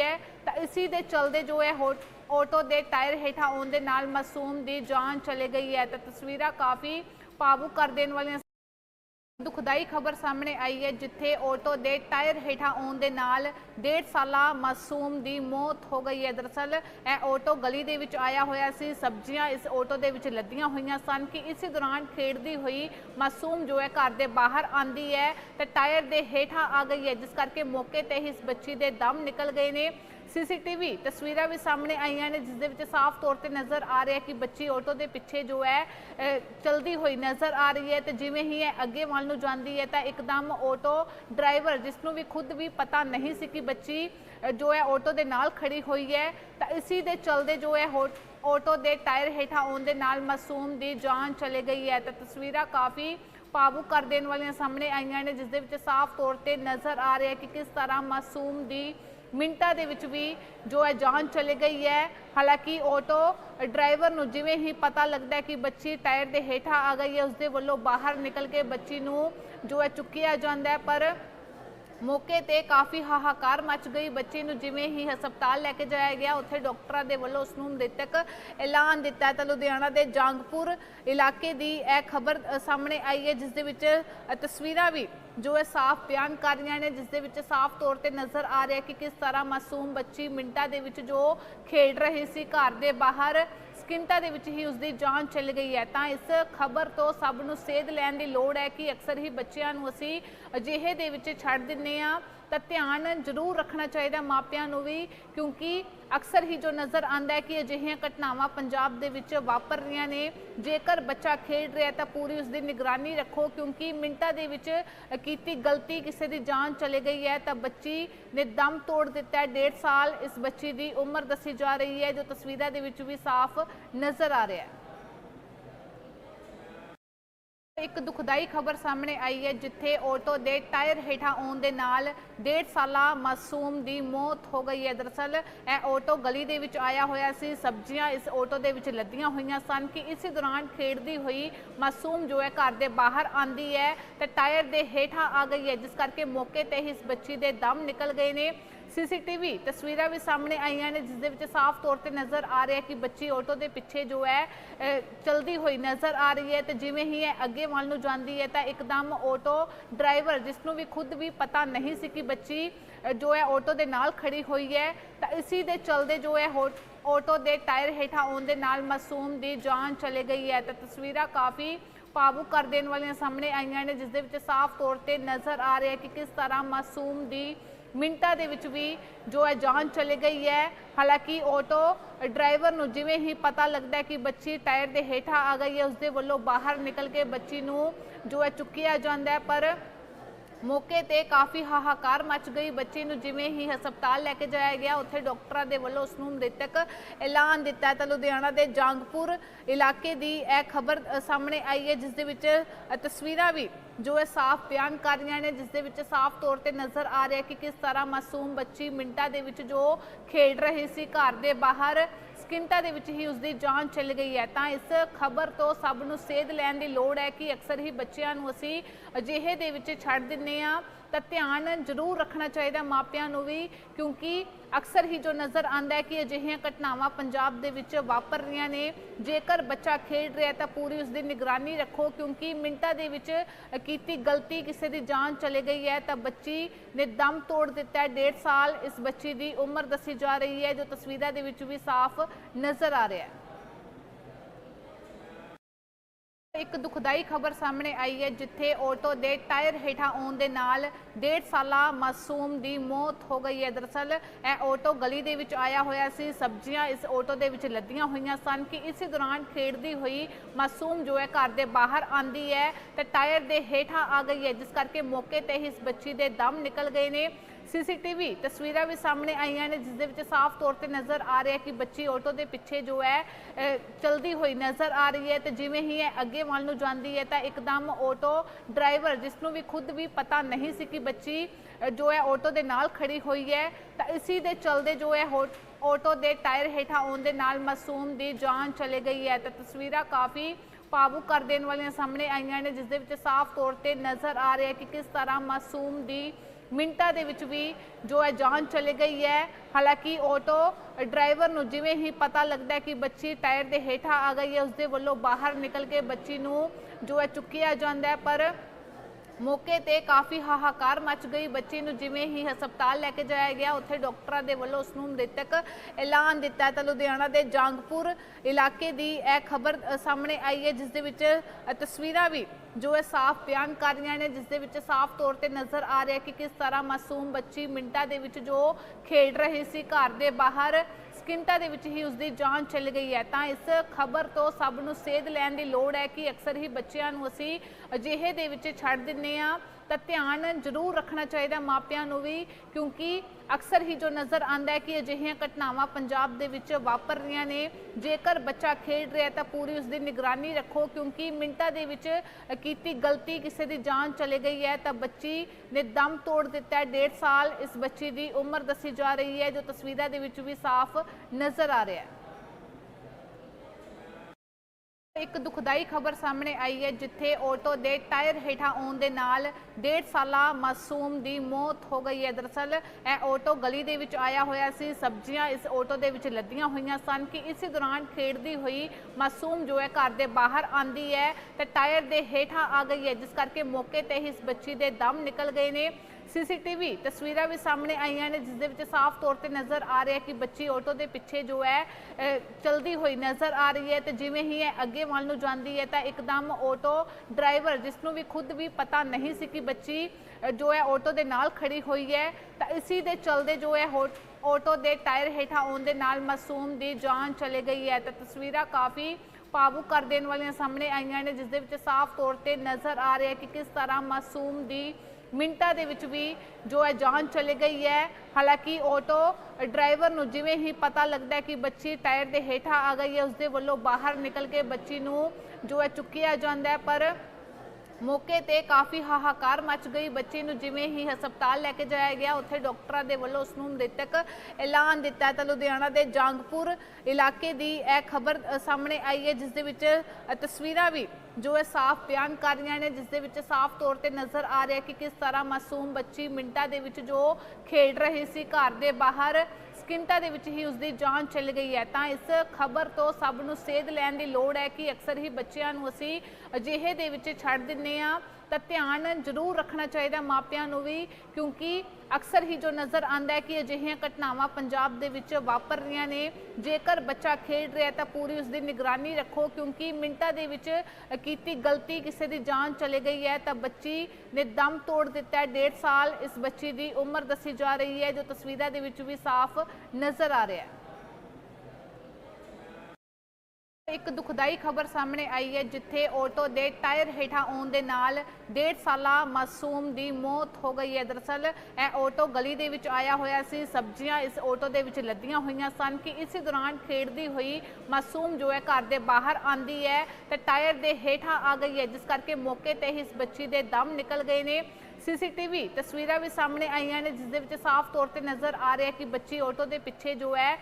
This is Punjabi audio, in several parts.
ਹੈ। ਤਾਂ ਇਸੀ ਦੇ ਚਲਦੇ ਜੋ ਹੈ ਹੋ- ਆਟੋ ਦੇ ਟਾਇਰ ਹੇਠਾਂ ਆਉਣ ਦੇ ਨਾਲ ਮਾਸੂਮ ਦੀ ਜਾਨ ਚਲੇ ਗਈ ਹੈ। ਤਾਂ ਤਸਵੀਰਾਂ ਕਾਫੀ ਭਾਵੁਕ ਕਰ ਦੇਣ ਵਾਲੀਆਂ ਦੁਖਦਾਈ ਖਬਰ ਸਾਹਮਣੇ ਆਈ ਹੈ ਜਿੱਥੇ ਆਟੋ ਦੇ ਟਾਇਰ ਹੇਠਾਂ ਆਉਣ ਦੇ ਨਾਲ ਡੇਢ ਸਾਲਾ ਮਾਸੂਮ ਦੀ ਮੌਤ ਹੋ ਗਈ ਹੈ। ਦਰਅਸਲ, ਇਹ ਆਟੋ ਗਲੀ ਦੇ ਵਿੱਚ ਆਇਆ ਹੋਇਆ ਸੀ। ਸਬਜ਼ੀਆਂ ਇਸ ਆਟੋ ਦੇ ਵਿੱਚ ਲੱਦੀਆਂ ਹੋਈਆਂ ਸਨ ਕਿ ਇਸੇ ਦੌਰਾਨ ਖੇਡਦੀ ਹੋਈ ਮਾਸੂਮ ਜੋ ਹੈ ਘਰ ਦੇ ਬਾਹਰ ਆਂਦੀ ਹੈ ਤੇ ਟਾਇਰ ਦੇ ਹੇਠਾਂ ਆ ਗਈ ਹੈ, ਜਿਸ ਕਰਕੇ ਮੌਕੇ ਤੇ ਹੀ ਇਸ ਬੱਚੀ ਦੇ ਦਮ ਨਿਕਲ ਗਏ ਨੇ। ਸੀਸੀਟੀਵੀ ਤਸਵੀਰਾਂ ਵੀ ਸਾਹਮਣੇ ਆਈਆਂ ਨੇ, ਜਿਸ ਦੇ ਵਿੱਚ ਸਾਫ਼ ਤੌਰ ਤੇ ਨਜ਼ਰ ਆ ਰਿਹਾ ਕਿ ਬੱਚੀ ਆਟੋ ਦੇ ਪਿੱਛੇ ਜੋ ਹੈ ਚਲਦੀ ਹੋਈ ਨਜ਼ਰ ਆ ਰਹੀ ਹੈ ਤੇ ਜਿਵੇਂ ਹੀ ਇਹ ਅੱਗੇ ਵੱਲ ਨੂੰ ਜਾਂਦੀ ਹੈ ਤਾਂ ਇੱਕਦਮ ਆਟੋ ਡਰਾਈਵਰ, ਜਿਸ ਨੂੰ ਵੀ ਖੁਦ ਵੀ ਪਤਾ ਨਹੀਂ ਸੀ ਕਿ ਬੱਚੀ ਜੋ ਹੈ ਆਟੋ ਦੇ ਨਾਲ ਖੜੀ ਹੋਈ ਹੈ, ਤਾਂ ਇਸੀ ਦੇ ਚਲਦੇ ਜੋ ਹੈ ਹੋ- ਆਟੋ ਦੇ ਟਾਇਰ ਹੇਠਾਂ ਆਉਣ ਦੇ ਨਾਲ ਮਾਸੂਮ ਦੀ ਜਾਨ ਚਲੇ ਗਈ ਹੈ। ਤਾਂ ਤਸਵੀਰਾਂ ਕਾਫੀ ਭਾਵੁਕ ਕਰ ਦੇਣ ਵਾਲੀਆਂ ਸਾਹਮਣੇ ਆਈਆਂ ਨੇ, ਜਿਸ ਦੇ ਵਿੱਚ ਸਾਫ਼ ਤੌਰ ਤੇ ਨਜ਼ਰ ਆ ਰਿਹਾ ਕਿ ਕਿਸ ਤਰ੍ਹਾਂ ਮਾਸੂਮ ਦੀ ਮਿੰਟਾਂ ਦੇ ਵਿੱਚ ਵੀ ਜੋ ਹੈ ਜਾਨ ਚਲੇ ਗਈ ਹੈ, ਹਾਲਾਂਕਿ ਆਟੋ ਡਰਾਈਵਰ ਨੂੰ ਜਿਵੇਂ ਹੀ ਪਤਾ ਲੱਗਦਾ ਹੈ ਕਿ ਬੱਚੀ ਟਾਇਰ ਦੇ ਹੇਠਾਂ ਆ ਗਈ ਹੈ, ਉਸਦੇ ਵੱਲੋਂ ਬਾਹਰ ਨਿਕਲ ਕੇ ਬੱਚੀ ਨੂੰ ਜੋ ਹੈ ਚੁੱਕਿਆ ਜਾਂਦਾ ਹੈ, ਪਰ ਮੌਕੇ ਤੇ ਕਾਫੀ ਹਾਹਾਕਾਰ ਮਚ ਗਈ। ਬੱਚੀ ਨੂੰ ਜਿਵੇਂ ਹੀ ਹਸਪਤਾਲ ਲੈ ਕੇ ਜਾਇਆ ਗਿਆ, ਉੱਥੇ ਡਾਕਟਰਾਂ ਦੇ ਵੱਲੋਂ ਉਸ ਨੂੰ ਮ੍ਰਿਤਕ ਐਲਾਨ ਦਿੱਤਾ ਤਾਂ ਲੁਧਿਆਣਾ ਦੇ ਜੰਗਪੁਰ ਇਲਾਕੇ ਦੀ ਇਹ ਖਬਰ ਸਾਹਮਣੇ ਆਈ ਹੈ, ਜਿਸ ਦੇ ਵਿੱਚ ਤਸਵੀਰਾਂ ਵੀ ਜੋ ਹੈ ਸਾਫ਼ ਬਿਆਨ ਕਰ ਰਹੀਆਂ ਨੇ, ਜਿਸ ਦੇ ਵਿੱਚ ਸਾਫ਼ ਤੌਰ ਤੇ ਨਜ਼ਰ ਆ ਰਿਹਾ ਕਿ ਕਿਸ ਤਰ੍ਹਾਂ ਮਾਸੂਮ ਬੱਚੀ ਮਿੰਟਾਂ ਦੇ ਵਿੱਚ ਜੋ ਖੇਡ ਰਹੀ ਸੀ ਘਰ ਦੇ ਬਾਹਰ ਸਕਿੰਟਾਂ ਦੇ ਵਿੱਚ ਹੀ ਉਸਦੀ ਜਾਨ ਚੱਲ ਗਈ ਹੈ। ਤਾਂ ਇਸ ਖਬਰ ਤੋਂ ਸਭ ਨੂੰ ਸੇਧ ਲੈਣ ਦੀ ਲੋੜ ਹੈ ਕਿ ਅਕਸਰ ਹੀ ਬੱਚਿਆਂ ਨੂੰ ਅਸੀਂ ਅਜਿਹੇ ਦੇ ਵਿੱਚ ਛੱਡ ਦਿੰਨੇ ਆ ਤਾਂ ਧਿਆਨ ਜ਼ਰੂਰ ਰੱਖਣਾ ਚਾਹੀਦਾ ਮਾਪਿਆਂ ਨੂੰ ਵੀ, ਕਿਉਂਕਿ ਅਕਸਰ ਹੀ ਜੋ ਨਜ਼ਰ ਆਉਂਦਾ ਹੈ ਕਿ ਅਜਿਹੀਆਂ ਘਟਨਾਵਾਂ ਪੰਜਾਬ ਦੇ ਵਿੱਚ ਵਾਪਰ ਰਹੀਆਂ ਨੇ। ਜੇਕਰ ਬੱਚਾ ਖੇਡ ਰਿਹਾ ਤਾਂ ਪੂਰੀ ਉਸ ਦੀ ਨਿਗਰਾਨੀ ਰੱਖੋ, ਕਿਉਂਕਿ ਮਿੰਟਾਂ ਦੇ ਵਿੱਚ ਕੀਤੀ ਗਲਤੀ ਕਿਸੇ ਦੀ ਜਾਨ ਚਲੇ ਗਈ ਹੈ ਤਾਂ ਬੱਚੀ ਨੇ ਦਮ ਤੋੜ ਦਿੱਤਾ ਹੈ। ਡੇਢ ਸਾਲ ਇਸ ਬੱਚੀ ਦੀ ਉਮਰ ਦੱਸੀ ਜਾ ਰਹੀ ਹੈ, ਜੋ ਤਸਵੀਰਾਂ ਦੇ ਵਿੱਚ ਵੀ ਸਾਫ਼ ਨਜ਼ਰ ਆ ਰਿਹਾ ਹੈ। ਇੱਕ ਦੁਖਦਾਈ ਖਬਰ ਸਾਹਮਣੇ ਆਈ ਹੈ, ਜਿੱਥੇ ਆਟੋ ਦੇ ਟਾਇਰ ਹੇਠਾਂ ਆਉਣ ਦੇ ਨਾਲ ਡੇਢ ਸਾਲਾ ਮਾਸੂਮ ਦੀ ਮੌਤ ਹੋ ਗਈ ਹੈ। ਦਰਅਸਲ, ਇਹ ਆਟੋ ਗਲੀ ਦੇ ਵਿੱਚ ਆਇਆ ਹੋਇਆ ਸੀ। ਸਬਜ਼ੀਆਂ ਇਸ ਆਟੋ ਦੇ ਵਿੱਚ ਲੱਦੀਆਂ ਹੋਈਆਂ ਸਨ ਕਿ ਇਸੇ ਦੌਰਾਨ ਖੇਡਦੀ ਹੋਈ ਮਾਸੂਮ ਜੋ ਹੈ ਘਰ ਦੇ ਬਾਹਰ ਆਂਦੀ ਹੈ ਤੇ ਟਾਇਰ ਦੇ ਹੇਠਾਂ ਆ ਗਈ ਹੈ, ਜਿਸ ਕਰਕੇ ਮੌਕੇ ਤੇ ਹੀ ਇਸ ਬੱਚੀ ਦੇ ਦਮ ਨਿਕਲ ਗਏ ਨੇ। ਸੀਸੀਟੀਵੀ ਤਸਵੀਰਾਂ ਵੀ ਸਾਹਮਣੇ ਆਈਆਂ ਨੇ, ਜਿਸ ਦੇ ਵਿੱਚ ਸਾਫ਼ ਤੌਰ ਤੇ ਨਜ਼ਰ ਆ ਰਿਹਾ ਕਿ ਬੱਚੀ ਆਟੋ ਦੇ ਪਿੱਛੇ ਜੋ ਹੈ ਚਲਦੀ ਹੋਈ ਨਜ਼ਰ ਆ ਰਹੀ ਹੈ ਤੇ ਜਿਵੇਂ ਹੀ ਇਹ ਅੱਗੇ ਵੱਲ ਨੂੰ ਜਾਂਦੀ ਹੈ ਤਾਂ ਇੱਕਦਮ ਆਟੋ ਡਰਾਈਵਰ, ਜਿਸ ਨੂੰ ਵੀ ਖੁਦ ਵੀ ਪਤਾ ਨਹੀਂ ਸੀ ਕਿ ਬੱਚੀ ਜੋ ਹੈ ਆਟੋ ਦੇ ਨਾਲ ਖੜੀ ਹੋਈ ਹੈ, ਤਾਂ ਇਸੀ ਦੇ ਚਲਦੇ ਜੋ ਹੈ ਹੋ- ਆਟੋ ਦੇ ਟਾਇਰ ਹੇਠਾਂ ਆਉਣ ਦੇ ਨਾਲ ਮਾਸੂਮ ਦੀ ਜਾਨ ਚਲੇ ਗਈ ਹੈ। ਤਾਂ ਤਸਵੀਰਾਂ ਕਾਫੀ ਭਾਵੁਕ ਕਰ ਦੇਣ ਵਾਲੀਆਂ ਸਾਹਮਣੇ ਆਈਆਂ ਨੇ, ਜਿਸ ਦੇ ਵਿੱਚ ਸਾਫ਼ ਤੌਰ ਤੇ ਨਜ਼ਰ ਆ ਰਿਹਾ ਕਿ ਕਿਸ ਤਰ੍ਹਾਂ ਮਾਸੂਮ ਦੀ ਮਿੰਟਾਂ ਦੇ ਵਿੱਚ ਵੀ ਜੋ ਹੈ ਜਾਨ ਚਲੇ ਗਈ ਹੈ, ਹਾਲਾਂਕਿ ਆਟੋ ਡਰਾਈਵਰ ਨੂੰ ਜਿਵੇਂ ਹੀ ਪਤਾ ਲੱਗਦਾ ਹੈ ਕਿ ਬੱਚੀ ਟਾਇਰ ਦੇ ਹੇਠਾਂ ਆ ਗਈ ਹੈ, ਉਸਦੇ ਵੱਲੋਂ ਬਾਹਰ ਨਿਕਲ ਕੇ ਬੱਚੀ ਨੂੰ ਜੋ ਹੈ ਚੁੱਕਿਆ ਜਾਂਦਾ ਹੈ, ਪਰ ਮੌਕੇ ਤੇ ਕਾਫੀ ਹਾਹਾਕਾਰ ਮਚ ਗਈ। ਬੱਚੀ ਨੂੰ ਜਿਵੇਂ ਹੀ ਹਸਪਤਾਲ ਲੈ ਕੇ ਜਾਇਆ ਗਿਆ, ਉੱਥੇ ਡਾਕਟਰਾਂ ਦੇ ਵੱਲੋਂ ਉਸ ਨੂੰ ਮ੍ਰਿਤਕ ਐਲਾਨ ਦਿੱਤਾ ਤਾਂ ਲੁਧਿਆਣਾ ਦੇ ਜੰਗਪੁਰ ਇਲਾਕੇ ਦੀ ਇਹ ਖਬਰ ਸਾਹਮਣੇ ਆਈ ਹੈ, ਜਿਸ ਦੇ ਵਿੱਚ ਤਸਵੀਰਾਂ ਵੀ ਜੋ ਹੈ ਸਾਫ਼ ਬਿਆਨ ਕਰ ਰਹੀਆਂ ਨੇ, ਜਿਸ ਦੇ ਵਿੱਚ ਸਾਫ਼ ਤੌਰ ਤੇ ਨਜ਼ਰ ਆ ਰਿਹਾ ਕਿ ਕਿਸ ਤਰ੍ਹਾਂ ਮਾਸੂਮ ਬੱਚੀ ਮਿੰਟਾਂ ਦੇ ਵਿੱਚ ਜੋ ਖੇਡ ਰਹੀ ਸੀ ਘਰ ਦੇ ਬਾਹਰ ਸਕਿੰਟਾਂ ਦੇ ਵਿੱਚ ਹੀ ਉਸਦੀ ਜਾਨ ਚੱਲ ਗਈ ਹੈ। ਤਾਂ ਇਸ ਖਬਰ ਤੋਂ ਸਭ ਨੂੰ ਸੇਧ ਲੈਣ ਦੀ ਲੋੜ ਹੈ ਕਿ ਅਕਸਰ ਹੀ ਬੱਚਿਆਂ ਨੂੰ ਅਸੀਂ ਅਜਿਹੇ ਦੇ ਵਿੱਚ ਛੱਡ ਦਿੰਨੇ ਆ ਤਾਂ ਧਿਆਨ ਜ਼ਰੂਰ ਰੱਖਣਾ ਚਾਹੀਦਾ ਮਾਪਿਆਂ ਨੂੰ ਵੀ, ਕਿਉਂਕਿ ਅਕਸਰ ਹੀ ਜੋ ਨਜ਼ਰ ਆਂਦਾ ਹੈ ਕਿ ਅਜਿਹੀਆਂ ਘਟਨਾਵਾਂ ਪੰਜਾਬ ਦੇ ਵਿੱਚ ਵਾਪਰ ਰਹੀਆਂ ਨੇ। ਜੇਕਰ ਬੱਚਾ ਖੇਡ ਰਿਹਾ ਤਾਂ ਪੂਰੀ ਉਸ ਦੀ ਨਿਗਰਾਨੀ ਰੱਖੋ, ਕਿਉਂਕਿ ਮਿੰਟਾਂ ਦੇ ਵਿੱਚ ਕੀਤੀ ਗਲਤੀ ਕਿਸੇ ਦੀ ਜਾਨ ਚਲੇ ਗਈ ਹੈ ਤਾਂ ਬੱਚੀ ਨੇ ਦਮ ਤੋੜ ਦਿੱਤਾ ਹੈ। ਡੇਢ ਸਾਲ ਇਸ ਬੱਚੀ ਦੀ ਉਮਰ ਦੱਸੀ ਜਾ ਰਹੀ ਹੈ, ਜੋ ਤਸਵੀਰਾਂ ਦੇ ਵਿੱਚ ਵੀ ਸਾਫ਼ ਨਜ਼ਰ ਆ ਰਿਹਾ ਹੈ। ਇੱਕ ਦੁਖਦਾਈ ਖਬਰ ਸਾਹਮਣੇ ਆਈ ਹੈ, ਜਿੱਥੇ ਆਟੋ ਦੇ ਟਾਇਰ ਹੇਠਾਂ ਆਉਣ ਦੇ ਨਾਲ ਡੇਢ ਸਾਲਾ ਮਾਸੂਮ ਦੀ ਮੌਤ ਹੋ ਗਈ ਹੈ। ਦਰਅਸਲ, ਇਹ ਆਟੋ ਗਲੀ ਦੇ ਵਿੱਚ ਆਇਆ ਹੋਇਆ ਸੀ। ਸਬਜ਼ੀਆਂ ਇਸ ਆਟੋ ਦੇ ਵਿੱਚ ਲੱਦੀਆਂ ਹੋਈਆਂ ਸਨ ਕਿ ਇਸੇ ਦੌਰਾਨ ਖੇਡਦੀ ਹੋਈ ਮਾਸੂਮ ਜੋ ਹੈ ਘਰ ਦੇ ਬਾਹਰ ਆਂਦੀ ਹੈ ਤੇ ਟਾਇਰ ਦੇ ਹੇਠਾਂ ਆ ਗਈ ਹੈ, ਜਿਸ ਕਰਕੇ ਮੌਕੇ ਤੇ ਹੀ ਇਸ ਬੱਚੀ ਦੇ ਦਮ ਨਿਕਲ ਗਏ ਨੇ। ਸੀਸੀਟੀਵੀ ਤਸਵੀਰਾਂ ਵੀ ਸਾਹਮਣੇ ਆਈਆਂ ਨੇ ਜਿਸ ਦੇ ਵਿੱਚ ਸਾਫ਼ ਤੌਰ ਤੇ ਨਜ਼ਰ ਆ ਰਿਹਾ ਕਿ ਬੱਚੀ ਆਟੋ ਦੇ ਪਿੱਛੇ ਜੋ ਹੈ ਅਹ, ਚਲਦੀ ਹੋਈ ਨਜ਼ਰ ਆ ਰਹੀ ਹੈ ਤੇ ਜਿਵੇਂ ਹੀ ਇਹ ਅੱਗੇ ਵੱਲ ਨੂੰ ਜਾਂਦੀ ਹੈ ਤਾਂ ਇੱਕਦਮ ਆਟੋ ਡਰਾਈਵਰ ਜਿਸ ਨੂੰ ਵੀ ਖੁਦ ਵੀ ਪਤਾ ਨਹੀਂ ਸੀ ਕਿ ਬੱਚੀ ਜੋ ਹੈ ਆਟੋ ਦੇ ਨਾਲ ਖੜੀ ਹੋਈ ਹੈ ਤਾਂ ਇਸੀ ਦੇ ਚਲਦੇ ਜੋ ਹੈ ਹੋ- ਆਟੋ ਦੇ ਟਾਇਰ ਹੇਠਾਂ ਆਉਣ ਦੇ ਨਾਲ ਮਾਸੂਮ ਦੀ ਜਾਨ ਚਲੇ ਗਈ ਹੈ। ਤਾਂ ਤਸਵੀਰਾਂ ਕਾਫੀ ਭਾਵੁਕ ਕਰ ਦੇਣ ਵਾਲੀਆਂ ਸਾਹਮਣੇ ਆਈਆਂ ਨੇ ਜਿਸ ਦੇ ਵਿੱਚ ਸਾਫ਼ ਤੌਰ ਤੇ ਨਜ਼ਰ ਆ ਰਿਹਾ ਕਿ ਕਿਸ ਤਰ੍ਹਾਂ ਮਾਸੂਮ ਦੀ ਮਿੰਟਾਂ ਦੇ ਵਿੱਚ ਵੀ ਜੋ ਹੈ ਜਾਨ ਚਲੀ ਗਈ ਹੈ, ਹਾਲਾਂਕਿ ਆਟੋ ਡਰਾਈਵਰ ਨੂੰ ਜਿਵੇਂ ਹੀ ਪਤਾ ਲੱਗਦਾ ਹੈ ਕਿ ਬੱਚੀ ਟਾਇਰ ਦੇ ਹੇਠਾਂ ਆ ਗਈ ਹੈ, ਉਸਦੇ ਵੱਲੋਂ ਬਾਹਰ ਨਿਕਲ ਕੇ ਬੱਚੀ ਨੂੰ ਜੋ ਹੈ ਚੁੱਕਿਆ ਜਾਂਦਾ ਹੈ, ਪਰ ਮੌਕੇ ਤੇ ਕਾਫੀ ਹਾਹਾਕਾਰ ਮਚ ਗਈ। ਬੱਚੀ ਨੂੰ ਜਿਵੇਂ ਹੀ ਹਸਪਤਾਲ ਲੈ ਕੇ ਜਾਇਆ ਗਿਆ, ਉੱਥੇ ਡਾਕਟਰਾਂ ਦੇ ਵੱਲੋਂ ਉਸ ਨੂੰ ਮ੍ਰਿਤਕ ਐਲਾਨ ਦਿੱਤਾ ਤਾਂ ਲੁਧਿਆਣਾ ਦੇ ਜੰਗਪੁਰ ਇਲਾਕੇ ਦੀ ਇਹ ਖਬਰ ਸਾਹਮਣੇ ਆਈ ਹੈ, ਜਿਸ ਦੇ ਵਿੱਚ ਤਸਵੀਰਾਂ ਵੀ ਜੋ ਹੈ ਸਾਫ਼ ਬਿਆਨ ਕਰ ਰਹੀਆਂ ਨੇ, ਜਿਸ ਦੇ ਵਿੱਚ ਸਾਫ਼ ਤੌਰ ਤੇ ਨਜ਼ਰ ਆ ਰਿਹਾ ਕਿ ਕਿਸ ਤਰ੍ਹਾਂ ਮਾਸੂਮ ਬੱਚੀ ਮਿੰਟਾਂ ਦੇ ਵਿੱਚ ਜੋ ਖੇਡ ਰਹੀ ਸੀ ਘਰ ਦੇ ਬਾਹਰ ਸਕਿੰਟਾਂ ਦੇ ਵਿੱਚ ਹੀ ਉਸ ਦੀ ਜਾਨ ਚਲ ਗਈ ਹੈ। ਤਾਂ ਇਸ ਖਬਰ ਤੋਂ ਸਭ ਨੂੰ ਸੇਧ ਲੈਣ ਦੀ ਲੋੜ ਹੈ ਕਿ ਅਕਸਰ ਹੀ ਬੱਚਿਆਂ ਨੂੰ ਅਸੀਂ ਅਜਿਹੇ ਦੇ ਵਿੱਚ ਛੱਡ ਦਿੰਨੇ ਆ ਤਾਂ ਧਿਆਨ ਜ਼ਰੂਰ ਰੱਖਣਾ ਚਾਹੀਦਾ ਮਾਪਿਆਂ ਨੂੰ ਵੀ, ਕਿਉਂਕਿ ਅਕਸਰ ਹੀ ਜੋ ਨਜ਼ਰ ਆਂਦਾ ਹੈ ਕਿ ਅਜਿਹੀਆਂ ਘਟਨਾਵਾਂ ਪੰਜਾਬ ਦੇ ਵਿੱਚ ਵਾਪਰ ਰਹੀਆਂ ਨੇ। ਜੇਕਰ ਬੱਚਾ ਖੇਡ ਰਿਹਾ ਤਾਂ ਪੂਰੀ ਉਸ ਦੀ ਨਿਗਰਾਨੀ ਰੱਖੋ, ਕਿਉਂਕਿ ਮਿੰਟਾਂ ਦੇ ਵਿੱਚ ਕੀਤੀ ਗਲਤੀ ਕਿਸੇ ਦੀ ਜਾਨ ਚਲੇ ਗਈ ਹੈ ਤਾਂ ਬੱਚੀ ਨੇ ਦਮ ਤੋੜ ਦਿੱਤਾ ਹੈ। 1.5 ਸਾਲ ਇਸ ਬੱਚੀ ਦੀ ਉਮਰ ਦੱਸੀ ਜਾ ਰਹੀ ਹੈ, ਜੋ ਤਸਵੀਰਾਂ ਦੇ ਵਿੱਚ ਵੀ ਸਾਫ਼ ਨਜ਼ਰ ਆ ਰਿਹਾ ਹੈ। ਇੱਕ ਦੁਖਦਾਈ ਖਬਰ ਸਾਹਮਣੇ ਆਈ ਹੈ, ਜਿੱਥੇ ਆਟੋ ਦੇ ਟਾਇਰ ਹੇਠਾਂ ਆਉਣ ਦੇ ਨਾਲ 1.5 ਸਾਲਾ ਮਾਸੂਮ ਦੀ ਮੌਤ ਹੋ ਗਈ ਹੈ। ਦਰਅਸਲ, ਇਹ ਆਟੋ ਗਲੀ ਦੇ ਵਿੱਚ ਆਇਆ ਹੋਇਆ ਸੀ। ਸਬਜ਼ੀਆਂ ਇਸ ਆਟੋ ਦੇ ਵਿੱਚ ਲੱਦੀਆਂ ਹੋਈਆਂ ਸਨ ਕਿ ਇਸੇ ਦੌਰਾਨ ਖੇਡਦੀ ਹੋਈ ਮਾਸੂਮ ਜੋ ਹੈ ਘਰ ਦੇ ਬਾਹਰ ਆਂਦੀ ਹੈ ਤੇ ਟਾਇਰ ਦੇ ਹੇਠਾਂ ਆ ਗਈ ਹੈ, ਜਿਸ ਕਰਕੇ ਮੌਕੇ ਤੇ ਹੀ ਇਸ ਬੱਚੀ ਦੇ ਦਮ ਨਿਕਲ ਗਏ ਨੇ। ਸੀਸੀਟੀਵੀ ਤਸਵੀਰਾਂ ਵੀ ਸਾਹਮਣੇ ਆਈਆਂ ਨੇ ਜਿਸ ਦੇ ਵਿੱਚ ਸਾਫ਼ ਤੌਰ ਤੇ ਨਜ਼ਰ ਆ ਰਿਹਾ ਕਿ ਬੱਚੀ ਆਟੋ ਦੇ ਪਿੱਛੇ ਜੋ ਹੈ ਅਹ, ਚਲਦੀ ਹੋਈ ਨਜ਼ਰ ਆ ਰਹੀ ਹੈ ਤੇ ਜਿਵੇਂ ਹੀ ਇਹ ਅੱਗੇ ਵੱਲ ਨੂੰ ਜਾਂਦੀ ਹੈ ਤਾਂ ਇੱਕਦਮ ਆਟੋ ਡਰਾਈਵਰ ਜਿਸ ਨੂੰ ਵੀ ਖੁਦ ਵੀ ਪਤਾ ਨਹੀਂ ਸੀ ਕਿ ਬੱਚੀ ਜੋ ਹੈ ਆਟੋ ਦੇ ਨਾਲ ਖੜੀ ਹੋਈ ਹੈ ਤਾਂ ਇਸੀ ਦੇ ਚਲਦੇ ਜੋ ਹੈ ਹੋਟ- ਆਟੋ ਦੇ ਟਾਇਰ ਹੇਠਾਂ ਆਉਣ ਦੇ ਨਾਲ ਮਾਸੂਮ ਦੀ ਜਾਨ ਚਲੇ ਗਈ ਹੈ। ਤਾਂ ਤਸਵੀਰਾਂ ਕਾਫੀ ਭਾਵੁਕ ਕਰ ਦੇਣ ਵਾਲੀਆਂ ਸਾਹਮਣੇ ਆਈਆਂ ਨੇ ਜਿਸ ਦੇ ਵਿੱਚ ਸਾਫ਼ ਤੌਰ ਤੇ ਨਜ਼ਰ ਆ ਰਿਹਾ ਕਿ ਕਿਸ ਤਰ੍ਹਾਂ ਮਾਸੂਮ ਦੀ ਮਿੰਟਾਂ ਦੇ ਵਿੱਚ ਵੀ ਜੋ ਹੈ ਜਾਨ ਚਲੇ ਗਈ ਹੈ, ਹਾਲਾਂਕਿ ਆਟੋ ਡਰਾਈਵਰ ਨੂੰ ਜਿਵੇਂ ਹੀ ਪਤਾ ਲੱਗਦਾ ਹੈ ਕਿ ਬੱਚੀ ਟਾਇਰ ਦੇ ਹੇਠਾਂ ਆ ਗਈ ਹੈ, ਉਸਦੇ ਵੱਲੋਂ ਬਾਹਰ ਨਿਕਲ ਕੇ ਬੱਚੀ ਨੂੰ ਜੋ ਹੈ ਚੁੱਕਿਆ ਜਾਂਦਾ ਹੈ, ਪਰ ਮੌਕੇ ਤੇ ਕਾਫੀ ਹਾਹਾਕਾਰ ਮਚ ਗਈ। ਬੱਚੀ ਨੂੰ ਜਿਵੇਂ ਹੀ ਹਸਪਤਾਲ ਲੈ ਕੇ ਜਾਇਆ ਗਿਆ, ਉੱਥੇ ਡਾਕਟਰਾਂ ਦੇ ਵੱਲੋਂ ਉਸ ਨੂੰ ਮ੍ਰਿਤਕ ਐਲਾਨ ਦਿੱਤਾ ਤਾਂ ਲੁਧਿਆਣਾ ਦੇ ਜੰਗਪੁਰ ਇਲਾਕੇ ਦੀ ਇਹ ਖਬਰ ਸਾਹਮਣੇ ਆਈ ਹੈ, ਜਿਸ ਦੇ ਵਿੱਚ ਤਸਵੀਰਾਂ ਵੀ ਜੋ ਹੈ ਸਾਫ਼ ਬਿਆਨ ਕਰ ਰਹੀਆਂ ਨੇ, ਜਿਸ ਦੇ ਵਿੱਚ ਸਾਫ਼ ਤੌਰ ਤੇ ਨਜ਼ਰ ਆ ਰਿਹਾ ਕਿ ਕਿਸ ਤਰ੍ਹਾਂ ਮਾਸੂਮ ਬੱਚੀ ਮਿੰਟਾਂ ਦੇ ਵਿੱਚ ਜੋ ਖੇਡ ਰਹੀ ਸੀ ਘਰ ਦੇ ਬਾਹਰ, ਸਕਿੰਟਾਂ ਦੇ ਵਿੱਚ ਹੀ ਉਸ ਦੀ ਜਾਨ ਚਲ ਗਈ ਹੈ। ਤਾਂ ਇਸ ਖਬਰ ਤੋਂ ਸਭ ਨੂੰ ਸੇਧ ਲੈਣ ਦੀ ਲੋੜ ਹੈ ਕਿ ਅਕਸਰ ਹੀ ਬੱਚਿਆਂ ਨੂੰ ਅਸੀਂ ਅਜਿਹੇ ਦੇ ਵਿੱਚ ਛੱਡ ਦਿੰਨੇ ਆ ਤਾਂ ਧਿਆਨ ਜ਼ਰੂਰ ਰੱਖਣਾ ਚਾਹੀਦਾ ਮਾਪਿਆਂ ਨੂੰ ਵੀ, ਕਿਉਂਕਿ ਅਕਸਰ ਹੀ ਜੋ ਨਜ਼ਰ ਆਂਦਾ ਹੈ ਕਿ ਅਜਿਹੀਆਂ ਘਟਨਾਵਾਂ ਪੰਜਾਬ ਦੇ ਵਿੱਚ ਵਾਪਰ ਰਹੀਆਂ ਨੇ। ਜੇਕਰ ਬੱਚਾ ਖੇਡ ਰਿਹਾ ਤਾਂ ਪੂਰੀ ਉਸ ਦੀ ਨਿਗਰਾਨੀ ਰੱਖੋ, ਕਿਉਂਕਿ ਮਿੰਟਾਂ ਦੇ ਵਿੱਚ ਕੀਤੀ ਗਲਤੀ ਕਿਸੇ ਦੀ ਜਾਨ ਚਲੇ ਗਈ ਹੈ ਤਾਂ ਬੱਚੀ ਨੇ ਦਮ ਤੋੜ ਦਿੱਤਾ ਹੈ। 1.5 ਸਾਲ ਇਸ ਬੱਚੀ ਦੀ ਉਮਰ ਦੱਸੀ ਜਾ ਰਹੀ ਹੈ, ਜੋ ਤਸਵੀਰਾਂ ਦੇ ਵਿੱਚ ਵੀ ਸਾਫ਼ ਨਜ਼ਰ ਆ ਰਿਹਾ ਹੈ। ਇੱਕ ਦੁਖਦਾਈ ਖਬਰ ਸਾਹਮਣੇ ਆਈ ਹੈ, ਜਿੱਥੇ ਆਟੋ ਦੇ ਟਾਇਰ ਹੇਠਾਂ ਆਉਣ ਦੇ ਨਾਲ 1.5 ਸਾਲਾ ਮਾਸੂਮ ਦੀ ਮੌਤ ਹੋ ਗਈ ਹੈ। ਦਰਅਸਲ, ਇਹ ਆਟੋ ਗਲੀ ਦੇ ਵਿੱਚ ਆਇਆ ਹੋਇਆ ਸੀ। ਸਬਜ਼ੀਆਂ ਇਸ ਆਟੋ ਦੇ ਵਿੱਚ ਲੱਦੀਆਂ ਹੋਈਆਂ ਸਨ ਕਿ ਇਸੇ ਦੌਰਾਨ ਖੇਡਦੀ ਹੋਈ ਮਾਸੂਮ ਜੋ ਹੈ ਘਰ ਦੇ ਬਾਹਰ ਆਂਦੀ ਹੈ ਤੇ ਟਾਇਰ ਦੇ ਹੇਠਾਂ ਆ ਗਈ ਹੈ, ਜਿਸ ਕਰਕੇ ਮੌਕੇ ਤੇ ਹੀ ਇਸ ਬੱਚੀ ਦੇ ਦਮ ਨਿਕਲ ਗਏ ਨੇ। ਸੀਸੀਟੀਵੀ ਤਸਵੀਰਾਂ ਵੀ ਸਾਹਮਣੇ ਆਈਆਂ ਨੇ, ਜਿਸ ਦੇ ਵਿੱਚ ਸਾਫ਼ ਤੌਰ ਤੇ ਨਜ਼ਰ ਆ ਰਿਹਾ ਕਿ ਬੱਚੀ ਆਟੋ ਦੇ ਪਿੱਛੇ ਜੋ ਹੈ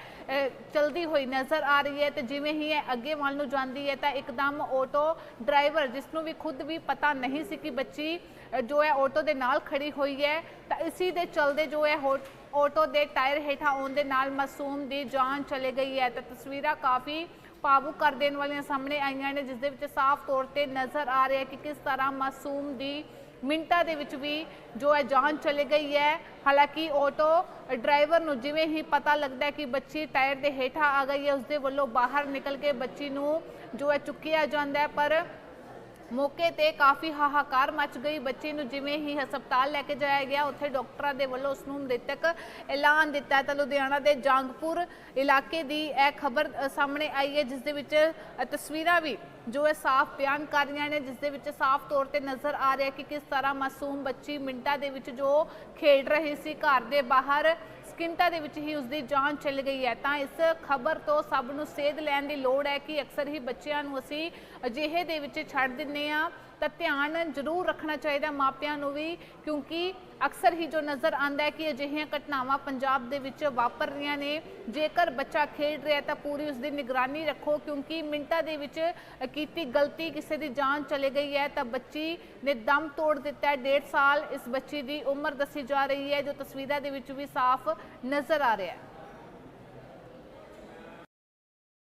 ਚਲਦੀ ਹੋਈ ਨਜ਼ਰ ਆ ਰਹੀ ਹੈ ਤੇ ਜਿਵੇਂ ਹੀ ਇਹ ਅੱਗੇ ਵੱਲ ਨੂੰ ਜਾਂਦੀ ਹੈ ਤਾਂ ਇੱਕਦਮ ਆਟੋ ਡਰਾਈਵਰ, ਜਿਸ ਨੂੰ ਵੀ ਖੁਦ ਵੀ ਪਤਾ ਨਹੀਂ ਸੀ ਕਿ ਬੱਚੀ ਜੋ ਹੈ ਆਟੋ ਦੇ ਨਾਲ ਖੜੀ ਹੋਈ ਹੈ, ਤਾਂ ਇਸੀ ਦੇ ਚਲਦੇ ਜੋ ਹੈ ਹੋਟ- ਆਟੋ ਦੇ ਟਾਇਰ ਹੇਠਾਂ ਆਉਣ ਦੇ ਨਾਲ ਮਾਸੂਮ ਦੀ ਜਾਨ ਚਲੇ ਗਈ ਹੈ। ਤਾਂ ਤਸਵੀਰਾਂ ਕਾਫੀ ਭਾਵੁਕ ਕਰ ਦੇਣ ਵਾਲੀਆਂ ਸਾਹਮਣੇ ਆਈਆਂ ਨੇ, ਜਿਸ ਦੇ ਵਿੱਚ ਸਾਫ਼ ਤੌਰ ਤੇ ਨਜ਼ਰ ਆ ਰਿਹਾ ਕਿ ਕਿਸ ਤਰ੍ਹਾਂ ਮਾਸੂਮ ਦੀ ਮਿੰਟਾਂ ਦੇ ਵਿੱਚ ਵੀ ਜੋ ਹੈ ਜਾਨ ਚਲੇ ਗਈ ਹੈ, ਹਾਲਾਂਕਿ ਆਟੋ ਡਰਾਈਵਰ ਨੂੰ ਜਿਵੇਂ ਹੀ ਪਤਾ ਲੱਗਦਾ ਹੈ ਕਿ ਬੱਚੀ ਟਾਇਰ ਦੇ ਹੇਠਾਂ ਆ ਗਈ ਹੈ, ਉਸਦੇ ਵੱਲੋਂ ਬਾਹਰ ਨਿਕਲ ਕੇ ਬੱਚੀ ਨੂੰ ਜੋ ਹੈ ਚੁੱਕਿਆ ਜਾਂਦਾ ਹੈ, ਪਰ ਮੌਕੇ ਤੇ ਕਾਫੀ ਹਾਹਾਕਾਰ ਮਚ ਗਈ। ਬੱਚੀ ਨੂੰ ਜਿਵੇਂ ਹੀ ਹਸਪਤਾਲ ਲੈ ਕੇ ਜਾਇਆ ਗਿਆ, ਉੱਥੇ ਡਾਕਟਰਾਂ ਦੇ ਵੱਲੋਂ ਉਸ ਨੂੰ ਮ੍ਰਿਤਕ ਐਲਾਨ ਦਿੱਤਾ ਤਾਂ ਲੁਧਿਆਣਾ ਦੇ ਜੰਗਪੁਰ ਇਲਾਕੇ ਦੀ ਇਹ ਖਬਰ ਸਾਹਮਣੇ ਆਈ ਹੈ, ਜਿਸ ਦੇ ਵਿੱਚ ਤਸਵੀਰਾਂ ਵੀ ਜੋ ਹੈ ਸਾਫ਼ ਬਿਆਨ ਕਰ ਰਹੀਆਂ ਨੇ, ਜਿਸ ਦੇ ਵਿੱਚ ਸਾਫ਼ ਤੌਰ ਤੇ ਨਜ਼ਰ ਆ ਰਿਹਾ ਕਿ ਕਿਸ ਤਰ੍ਹਾਂ ਮਾਸੂਮ ਬੱਚੀ ਮਿੰਟਾਂ ਦੇ ਵਿੱਚ ਜੋ ਖੇਡ ਰਹੀ ਸੀ ਘਰ ਦੇ ਬਾਹਰ ਸਕਿੰਟਾਂ ਦੇ ਵਿੱਚ ਹੀ ਉਸ ਦੀ ਜਾਨ ਚਲ ਗਈ ਹੈ। ਤਾਂ ਇਸ ਖਬਰ ਤੋਂ ਸਭ ਨੂੰ ਸੇਧ ਲੈਣ ਦੀ ਲੋੜ ਹੈ ਕਿ ਅਕਸਰ ਹੀ ਬੱਚਿਆਂ ਨੂੰ ਅਸੀਂ ਅਜਿਹੇ ਦੇ ਵਿੱਚ ਛੱਡ ਦਿੰਨੇ ਆ ਤਾਂ ਧਿਆਨ ਜ਼ਰੂਰ ਰੱਖਣਾ ਚਾਹੀਦਾ ਮਾਪਿਆਂ ਨੂੰ ਵੀ, ਕਿਉਂਕਿ ਅਕਸਰ ਹੀ ਜੋ ਨਜ਼ਰ ਆਉਂਦਾ ਹੈ ਕਿ ਅਜਿਹੀਆਂ ਘਟਨਾਵਾਂ ਪੰਜਾਬ ਦੇ ਵਿੱਚ ਵਾਪਰ ਰਹੀਆਂ ਨੇ। ਜੇਕਰ ਬੱਚਾ ਖੇਡ ਰਿਹਾ ਤਾਂ ਪੂਰੀ ਉਸ ਦੀ ਨਿਗਰਾਨੀ ਰੱਖੋ, ਕਿਉਂਕਿ ਮਿੰਟਾਂ ਦੇ ਵਿੱਚ ਕੀਤੀ ਗਲਤੀ ਕਿਸੇ ਦੀ ਜਾਨ ਚਲੇ ਗਈ ਹੈ ਤਾਂ ਬੱਚੀ ਨੇ ਦਮ ਤੋੜ ਦਿੱਤਾ ਹੈ। 1.5 ਸਾਲ ਇਸ ਬੱਚੀ ਦੀ ਉਮਰ ਦੱਸੀ ਜਾ ਰਹੀ ਹੈ, ਜੋ ਤਸਵੀਰਾਂ ਦੇ ਵਿੱਚ ਵੀ ਸਾਫ਼ ਨਜ਼ਰ ਆ ਰਿਹਾ ਹੈ।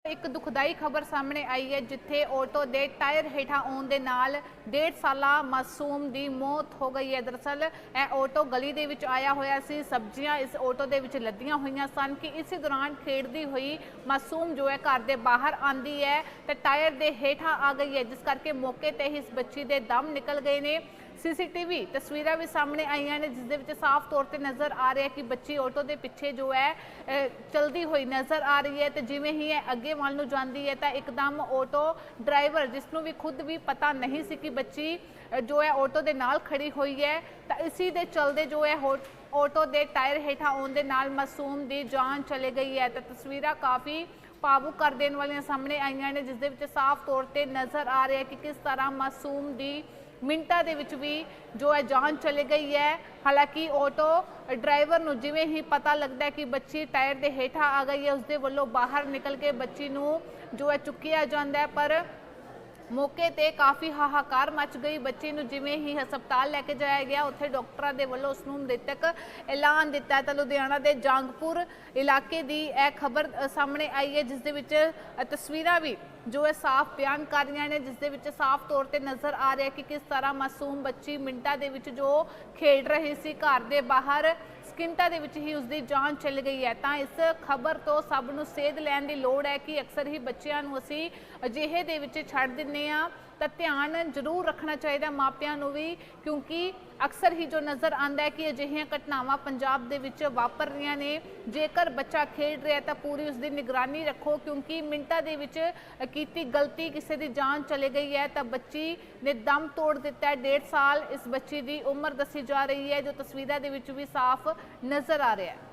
ਇੱਕ ਦੁਖਦਾਈ ਖਬਰ ਸਾਹਮਣੇ ਆਈ ਹੈ, ਜਿੱਥੇ ਆਟੋ ਦੇ ਟਾਇਰ ਹੇਠਾਂ ਆਉਣ ਦੇ ਨਾਲ 1.5 ਸਾਲਾ ਮਾਸੂਮ ਦੀ ਮੌਤ ਹੋ ਗਈ ਹੈ। ਦਰਅਸਲ, ਇਹ ਆਟੋ ਗਲੀ ਦੇ ਵਿੱਚ ਆਇਆ ਹੋਇਆ ਸੀ। ਸਬਜ਼ੀਆਂ ਇਸ ਆਟੋ ਦੇ ਵਿੱਚ ਲੱਦੀਆਂ ਹੋਈਆਂ ਸਨ ਕਿ ਇਸੇ ਦੌਰਾਨ ਖੇਡਦੀ ਹੋਈ ਮਾਸੂਮ ਜੋ ਹੈ ਘਰ ਦੇ ਬਾਹਰ ਆਂਦੀ ਹੈ ਤੇ ਟਾਇਰ ਦੇ ਹੇਠਾਂ ਆ ਗਈ ਹੈ, ਜਿਸ ਕਰਕੇ ਮੌਕੇ ਤੇ ਹੀ ਇਸ ਬੱਚੀ ਦੇ ਦਮ ਨਿਕਲ ਗਏ ਨੇ। ਸੀਸੀਟੀਵੀ ਤਸਵੀਰਾਂ ਵੀ ਸਾਹਮਣੇ ਆਈਆਂ ਨੇ ਜਿਸ ਦੇ ਵਿੱਚ ਸਾਫ਼ ਤੌਰ ਤੇ ਨਜ਼ਰ ਆ ਰਿਹਾ ਕਿ ਬੱਚੀ ਆਟੋ ਦੇ ਪਿੱਛੇ ਜੋ ਹੈ ਅਹ, ਚਲਦੀ ਹੋਈ ਨਜ਼ਰ ਆ ਰਹੀ ਹੈ ਤੇ ਜਿਵੇਂ ਹੀ ਇਹ ਅੱਗੇ ਵੱਲ ਨੂੰ ਜਾਂਦੀ ਹੈ ਤਾਂ ਇੱਕਦਮ ਆਟੋ ਡਰਾਈਵਰ ਜਿਸ ਨੂੰ ਵੀ ਖੁਦ ਵੀ ਪਤਾ ਨਹੀਂ ਸੀ ਕਿ ਬੱਚੀ ਜੋ ਹੈ ਆਟੋ ਦੇ ਨਾਲ ਖੜੀ ਹੋਈ ਹੈ ਤਾਂ ਇਸੀ ਦੇ ਚਲਦੇ ਜੋ ਹੈ ਹੋ- ਆਟੋ ਦੇ ਟਾਇਰ ਹੇਠਾਂ ਆਉਣ ਦੇ ਨਾਲ ਮਾਸੂਮ ਦੀ ਜਾਨ ਚਲੇ ਗਈ ਹੈ। ਤਾਂ ਤਸਵੀਰਾਂ ਕਾਫੀ ਭਾਵੁਕ ਕਰ ਦੇਣ ਵਾਲੀਆਂ ਸਾਹਮਣੇ ਆਈਆਂ ਨੇ ਜਿਸ ਦੇ ਵਿੱਚ ਸਾਫ਼ ਤੌਰ ਤੇ ਨਜ਼ਰ ਆ ਰਿਹਾ ਕਿ ਕਿਸ ਤਰ੍ਹਾਂ ਮਾਸੂਮ ਦੀ ਮਿੰਟਾਂ ਦੇ ਵਿੱਚ ਵੀ ਜੋ ਹੈ ਜਾਨ ਚਲੇ ਗਈ ਹੈ, ਹਾਲਾਂਕਿ ਆਟੋ ਡਰਾਈਵਰ ਨੂੰ ਜਿਵੇਂ ਹੀ ਪਤਾ ਲੱਗਦਾ ਕਿ ਬੱਚੀ ਟਾਇਰ ਦੇ ਹੇਠਾਂ ਆ ਗਈ ਹੈ, ਉਸਦੇ ਵੱਲੋਂ ਬਾਹਰ ਨਿਕਲ ਕੇ ਬੱਚੀ ਨੂੰ ਜੋ ਹੈ ਚੁੱਕਿਆ ਜਾਂਦਾ ਪਰ ਮੌਕੇ ਤੇ ਕਾਫੀ ਹਾਹਾਕਾਰ ਮਚ ਗਈ। ਬੱਚੀ ਨੂੰ ਜਿਵੇਂ ਹੀ ਹਸਪਤਾਲ ਲੈ ਕੇ ਜਾਇਆ ਗਿਆ, ਉੱਥੇ ਡਾਕਟਰਾਂ ਦੇ ਵੱਲੋਂ ਉਸ ਨੂੰ ਮ੍ਰਿਤਕ ਐਲਾਨ ਦਿੱਤਾ ਤਾਂ ਲੁਧਿਆਣਾ ਦੇ ਜੰਗਪੁਰ ਇਲਾਕੇ ਦੀ ਇਹ ਖਬਰ ਸਾਹਮਣੇ ਆਈ ਹੈ, ਜਿਸ ਦੇ ਵਿੱਚ ਤਸਵੀਰਾਂ ਵੀ ਜੋ ਹੈ ਸਾਫ਼ ਬਿਆਨ ਕਰ ਰਹੀਆਂ ਨੇ, ਜਿਸ ਦੇ ਵਿੱਚ ਸਾਫ਼ ਤੌਰ ਤੇ ਨਜ਼ਰ ਆ ਰਿਹਾ ਕਿ ਕਿਸ ਤਰ੍ਹਾਂ ਮਾਸੂਮ ਬੱਚੀ ਮਿੰਟਾਂ ਦੇ ਵਿੱਚ ਜੋ ਖੇਡ ਰਹੀ ਸੀ ਘਰ ਦੇ ਬਾਹਰ ਸਕਿੰਟਾਂ ਦੇ ਵਿੱਚ ਹੀ ਉਸ ਦੀ ਜਾਨ ਚਲ ਗਈ ਹੈ। ਤਾਂ ਇਸ ਖਬਰ ਤੋਂ ਸਭ ਨੂੰ ਸੇਧ ਲੈਣ ਦੀ ਲੋੜ ਹੈ ਕਿ ਅਕਸਰ ਹੀ ਬੱਚਿਆਂ ਨੂੰ ਅਸੀਂ ਅਜਿਹੇ ਦੇ ਵਿੱਚ ਛੱਡ ਦਿੰਨੇ ਆ ਤਾਂ ਧਿਆਨ ਜ਼ਰੂਰ ਰੱਖਣਾ ਚਾਹੀਦਾ ਮਾਪਿਆਂ ਨੂੰ ਵੀ, ਕਿਉਂਕਿ ਅਕਸਰ ਹੀ ਜੋ ਨਜ਼ਰ ਆਉਂਦਾ ਹੈ ਕਿ ਅਜਿਹੀਆਂ ਘਟਨਾਵਾਂ ਪੰਜਾਬ ਦੇ ਵਿੱਚ ਵਾਪਰ ਰਹੀਆਂ ਨੇ। ਜੇਕਰ ਬੱਚਾ ਖੇਡ ਰਿਹਾ ਤਾਂ ਪੂਰੀ ਉਸ ਦੀ ਨਿਗਰਾਨੀ ਰੱਖੋ, ਕਿਉਂਕਿ ਮਿੰਟਾਂ ਦੇ ਵਿੱਚ ਕੀਤੀ ਗਲਤੀ ਕਿਸੇ ਦੀ ਜਾਨ ਚਲੇ ਗਈ ਹੈ ਤਾਂ ਬੱਚੀ ਨੇ ਦਮ ਤੋੜ ਦਿੱਤਾ ਹੈ। 1.5 ਸਾਲ ਇਸ ਬੱਚੀ ਦੀ ਉਮਰ ਦੱਸੀ ਜਾ ਰਹੀ ਹੈ, ਜੋ ਤਸਵੀਰਾਂ ਦੇ ਵਿੱਚ ਵੀ ਸਾਫ਼ ਨਜ਼ਰ ਆ ਰਿਹਾ ਹੈ।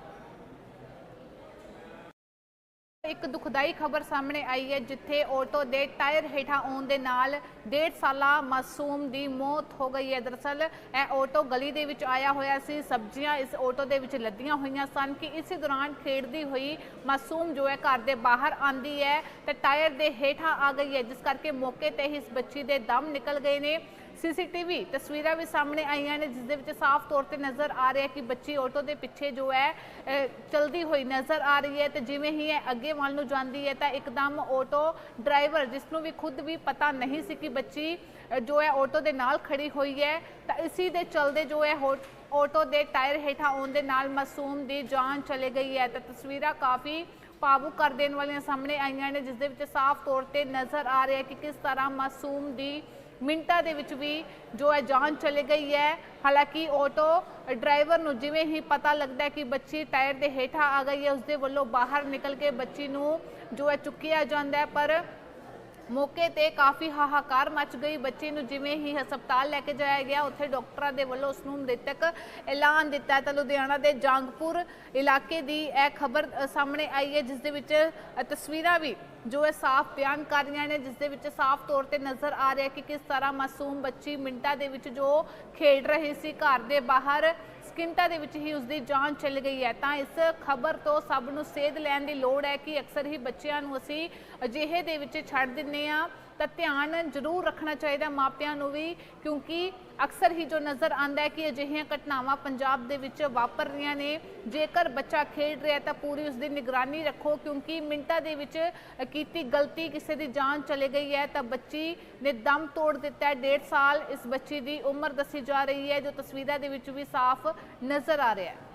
ਇੱਕ ਦੁਖਦਾਈ ਖਬਰ ਸਾਹਮਣੇ ਆਈ ਹੈ, ਜਿੱਥੇ ਆਟੋ ਦੇ ਟਾਇਰ ਹੇਠਾਂ ਆਉਣ ਦੇ ਨਾਲ 1.5 ਸਾਲਾ ਮਾਸੂਮ ਦੀ ਮੌਤ ਹੋ ਗਈ ਹੈ। ਦਰਅਸਲ, ਇਹ ਆਟੋ ਗਲੀ ਦੇ ਵਿੱਚ ਆਇਆ ਹੋਇਆ ਸੀ। ਸਬਜ਼ੀਆਂ ਇਸ ਆਟੋ ਦੇ ਵਿੱਚ ਲੱਦੀਆਂ ਹੋਈਆਂ ਸਨ ਕਿ ਇਸੇ ਦੌਰਾਨ ਖੇਡਦੀ ਹੋਈ ਮਾਸੂਮ ਜੋ ਹੈ ਘਰ ਦੇ ਬਾਹਰ ਆਂਦੀ ਹੈ ਤੇ ਟਾਇਰ ਦੇ ਹੇਠਾਂ ਆ ਗਈ ਹੈ, ਜਿਸ ਕਰਕੇ ਮੌਕੇ ਤੇ ਹੀ ਇਸ ਬੱਚੀ ਦੇ ਦਮ ਨਿਕਲ ਗਏ ਨੇ। ਸੀਸੀਟੀਵੀ ਤਸਵੀਰਾਂ ਵੀ ਸਾਹਮਣੇ ਆਈਆਂ ਨੇ ਜਿਸ ਦੇ ਵਿੱਚ ਸਾਫ਼ ਤੌਰ ਤੇ ਨਜ਼ਰ ਆ ਰਿਹਾ ਕਿ ਬੱਚੀ ਆਟੋ ਦੇ ਪਿੱਛੇ ਜੋ ਹੈ ਅਹ, ਚਲਦੀ ਹੋਈ ਨਜ਼ਰ ਆ ਰਹੀ ਹੈ ਤੇ ਜਿਵੇਂ ਹੀ ਇਹ ਅੱਗੇ ਵੱਲ ਨੂੰ ਜਾਂਦੀ ਹੈ ਤਾਂ ਇੱਕਦਮ ਆਟੋ ਡਰਾਈਵਰ ਜਿਸ ਨੂੰ ਵੀ ਖੁਦ ਵੀ ਪਤਾ ਨਹੀਂ ਸੀ ਕਿ ਬੱਚੀ ਜੋ ਹੈ ਆਟੋ ਦੇ ਨਾਲ ਖੜੀ ਹੋਈ ਹੈ ਤਾਂ ਇਸੀ ਦੇ ਚਲਦੇ ਜੋ ਹੈ ਹੋ- ਆਟੋ ਦੇ ਟਾਇਰ ਹੇਠਾਂ ਆਉਣ ਦੇ ਨਾਲ ਮਾਸੂਮ ਦੀ ਜਾਨ ਚਲੇ ਗਈ ਹੈ। ਤਾਂ ਤਸਵੀਰਾਂ ਕਾਫੀ ਭਾਵੁਕ ਕਰ ਦੇਣ ਵਾਲੀਆਂ ਸਾਹਮਣੇ ਆਈਆਂ ਨੇ ਜਿਸ ਦੇ ਵਿੱਚ ਸਾਫ਼ ਤੌਰ ਤੇ ਨਜ਼ਰ ਆ ਰਿਹਾ ਕਿ ਕਿਸ ਤਰ੍ਹਾਂ ਮਾਸੂਮ ਦੀ ਮਿੰਟਾਂ ਦੇ ਵਿੱਚ ਵੀ ਜੋ ਹੈ ਜਾਨ ਚਲੇ ਗਈ ਹੈ, ਹਾਲਾਂਕਿ ਆਟੋ ਡਰਾਈਵਰ ਨੂੰ ਜਿਵੇਂ ਹੀ ਪਤਾ ਲੱਗਦਾ ਕਿ ਬੱਚੀ ਟਾਇਰ ਦੇ ਹੇਠਾਂ ਆ ਗਈ ਹੈ, ਉਸਦੇ ਵੱਲੋਂ ਬਾਹਰ ਨਿਕਲ ਕੇ ਬੱਚੀ ਨੂੰ ਜੋ ਹੈ ਚੁੱਕਿਆ ਜਾਂਦਾ ਪਰ ਮੌਕੇ ਤੇ ਕਾਫੀ ਹਾਹਾਕਾਰ ਮਚ ਗਈ। ਬੱਚੇ ਨੂੰ ਜਿਵੇਂ ਹੀ ਹਸਪਤਾਲ ਲੈ ਕੇ ਜਾਇਆ ਗਿਆ, ਉੱਥੇ ਡਾਕਟਰਾਂ ਦੇ ਵੱਲੋਂ ਉਸ ਨੂੰ ਮ੍ਰਿਤਕ ਐਲਾਨ ਦਿੱਤਾ ਤਾਂ ਲੁਧਿਆਣਾ ਦੇ ਜੰਗਪੁਰ ਇਲਾਕੇ ਦੀ ਇਹ ਖਬਰ ਸਾਹਮਣੇ ਆਈ ਹੈ, ਜਿਸ ਦੇ ਵਿੱਚ ਤਸਵੀਰਾਂ ਵੀ ਜੋ ਹੈ ਸਾਫ਼ ਬਿਆਨ ਕਰ ਰਹੀਆਂ ਨੇ, ਜਿਸ ਦੇ ਵਿੱਚ ਸਾਫ਼ ਤੌਰ ਤੇ ਨਜ਼ਰ ਆ ਰਿਹਾ ਕਿ ਕਿਸ ਤਰ੍ਹਾਂ ਮਾਸੂਮ ਬੱਚੀ ਮਿੰਟਾਂ ਦੇ ਵਿੱਚ ਜੋ ਖੇਡ ਰਹੀ ਸੀ ਘਰ ਦੇ ਬਾਹਰ ਸਕਿੰਟਾਂ ਦੇ ਵਿੱਚ ਹੀ ਉਸ ਦੀ ਜਾਨ ਚਲ ਗਈ ਹੈ। ਤਾਂ ਇਸ ਖਬਰ ਤੋਂ ਸਭ ਨੂੰ ਸੇਧ ਲੈਣ ਦੀ ਲੋੜ ਹੈ ਕਿ ਅਕਸਰ ਹੀ ਬੱਚਿਆਂ ਨੂੰ ਅਸੀਂ ਅਜਿਹੇ ਦੇ ਵਿੱਚ ਛੱਡ ਦਿੰਨੇ ਆ ਤਾਂ ਧਿਆਨ ਜ਼ਰੂਰ ਰੱਖਣਾ ਚਾਹੀਦਾ ਮਾਪਿਆਂ ਨੂੰ ਵੀ, ਕਿਉਂਕਿ ਅਕਸਰ ਹੀ ਜੋ ਨਜ਼ਰ ਆਉਂਦਾ ਹੈ ਕਿ ਅਜਿਹੀਆਂ ਘਟਨਾਵਾਂ ਪੰਜਾਬ ਦੇ ਵਿੱਚ ਵਾਪਰ ਰਹੀਆਂ ਨੇ। ਜੇਕਰ ਬੱਚਾ ਖੇਡ ਰਿਹਾ ਤਾਂ ਪੂਰੀ ਉਸ ਦੀ ਨਿਗਰਾਨੀ ਰੱਖੋ, ਕਿਉਂਕਿ ਮਿੰਟਾਂ ਦੇ ਵਿੱਚ ਕੀਤੀ ਗਲਤੀ ਕਿਸੇ ਦੀ ਜਾਨ ਚਲੇ ਗਈ ਹੈ ਤਾਂ ਬੱਚੀ ਨੇ ਦਮ ਤੋੜ ਦਿੱਤਾ ਹੈ। 1.5 ਸਾਲ ਇਸ ਬੱਚੀ ਦੀ ਉਮਰ ਦੱਸੀ ਜਾ ਰਹੀ ਹੈ, ਜੋ ਤਸਵੀਰਾਂ ਦੇ ਵਿੱਚ ਵੀ ਸਾਫ਼ ਨਜ਼ਰ ਆ ਰਿਹਾ ਹੈ।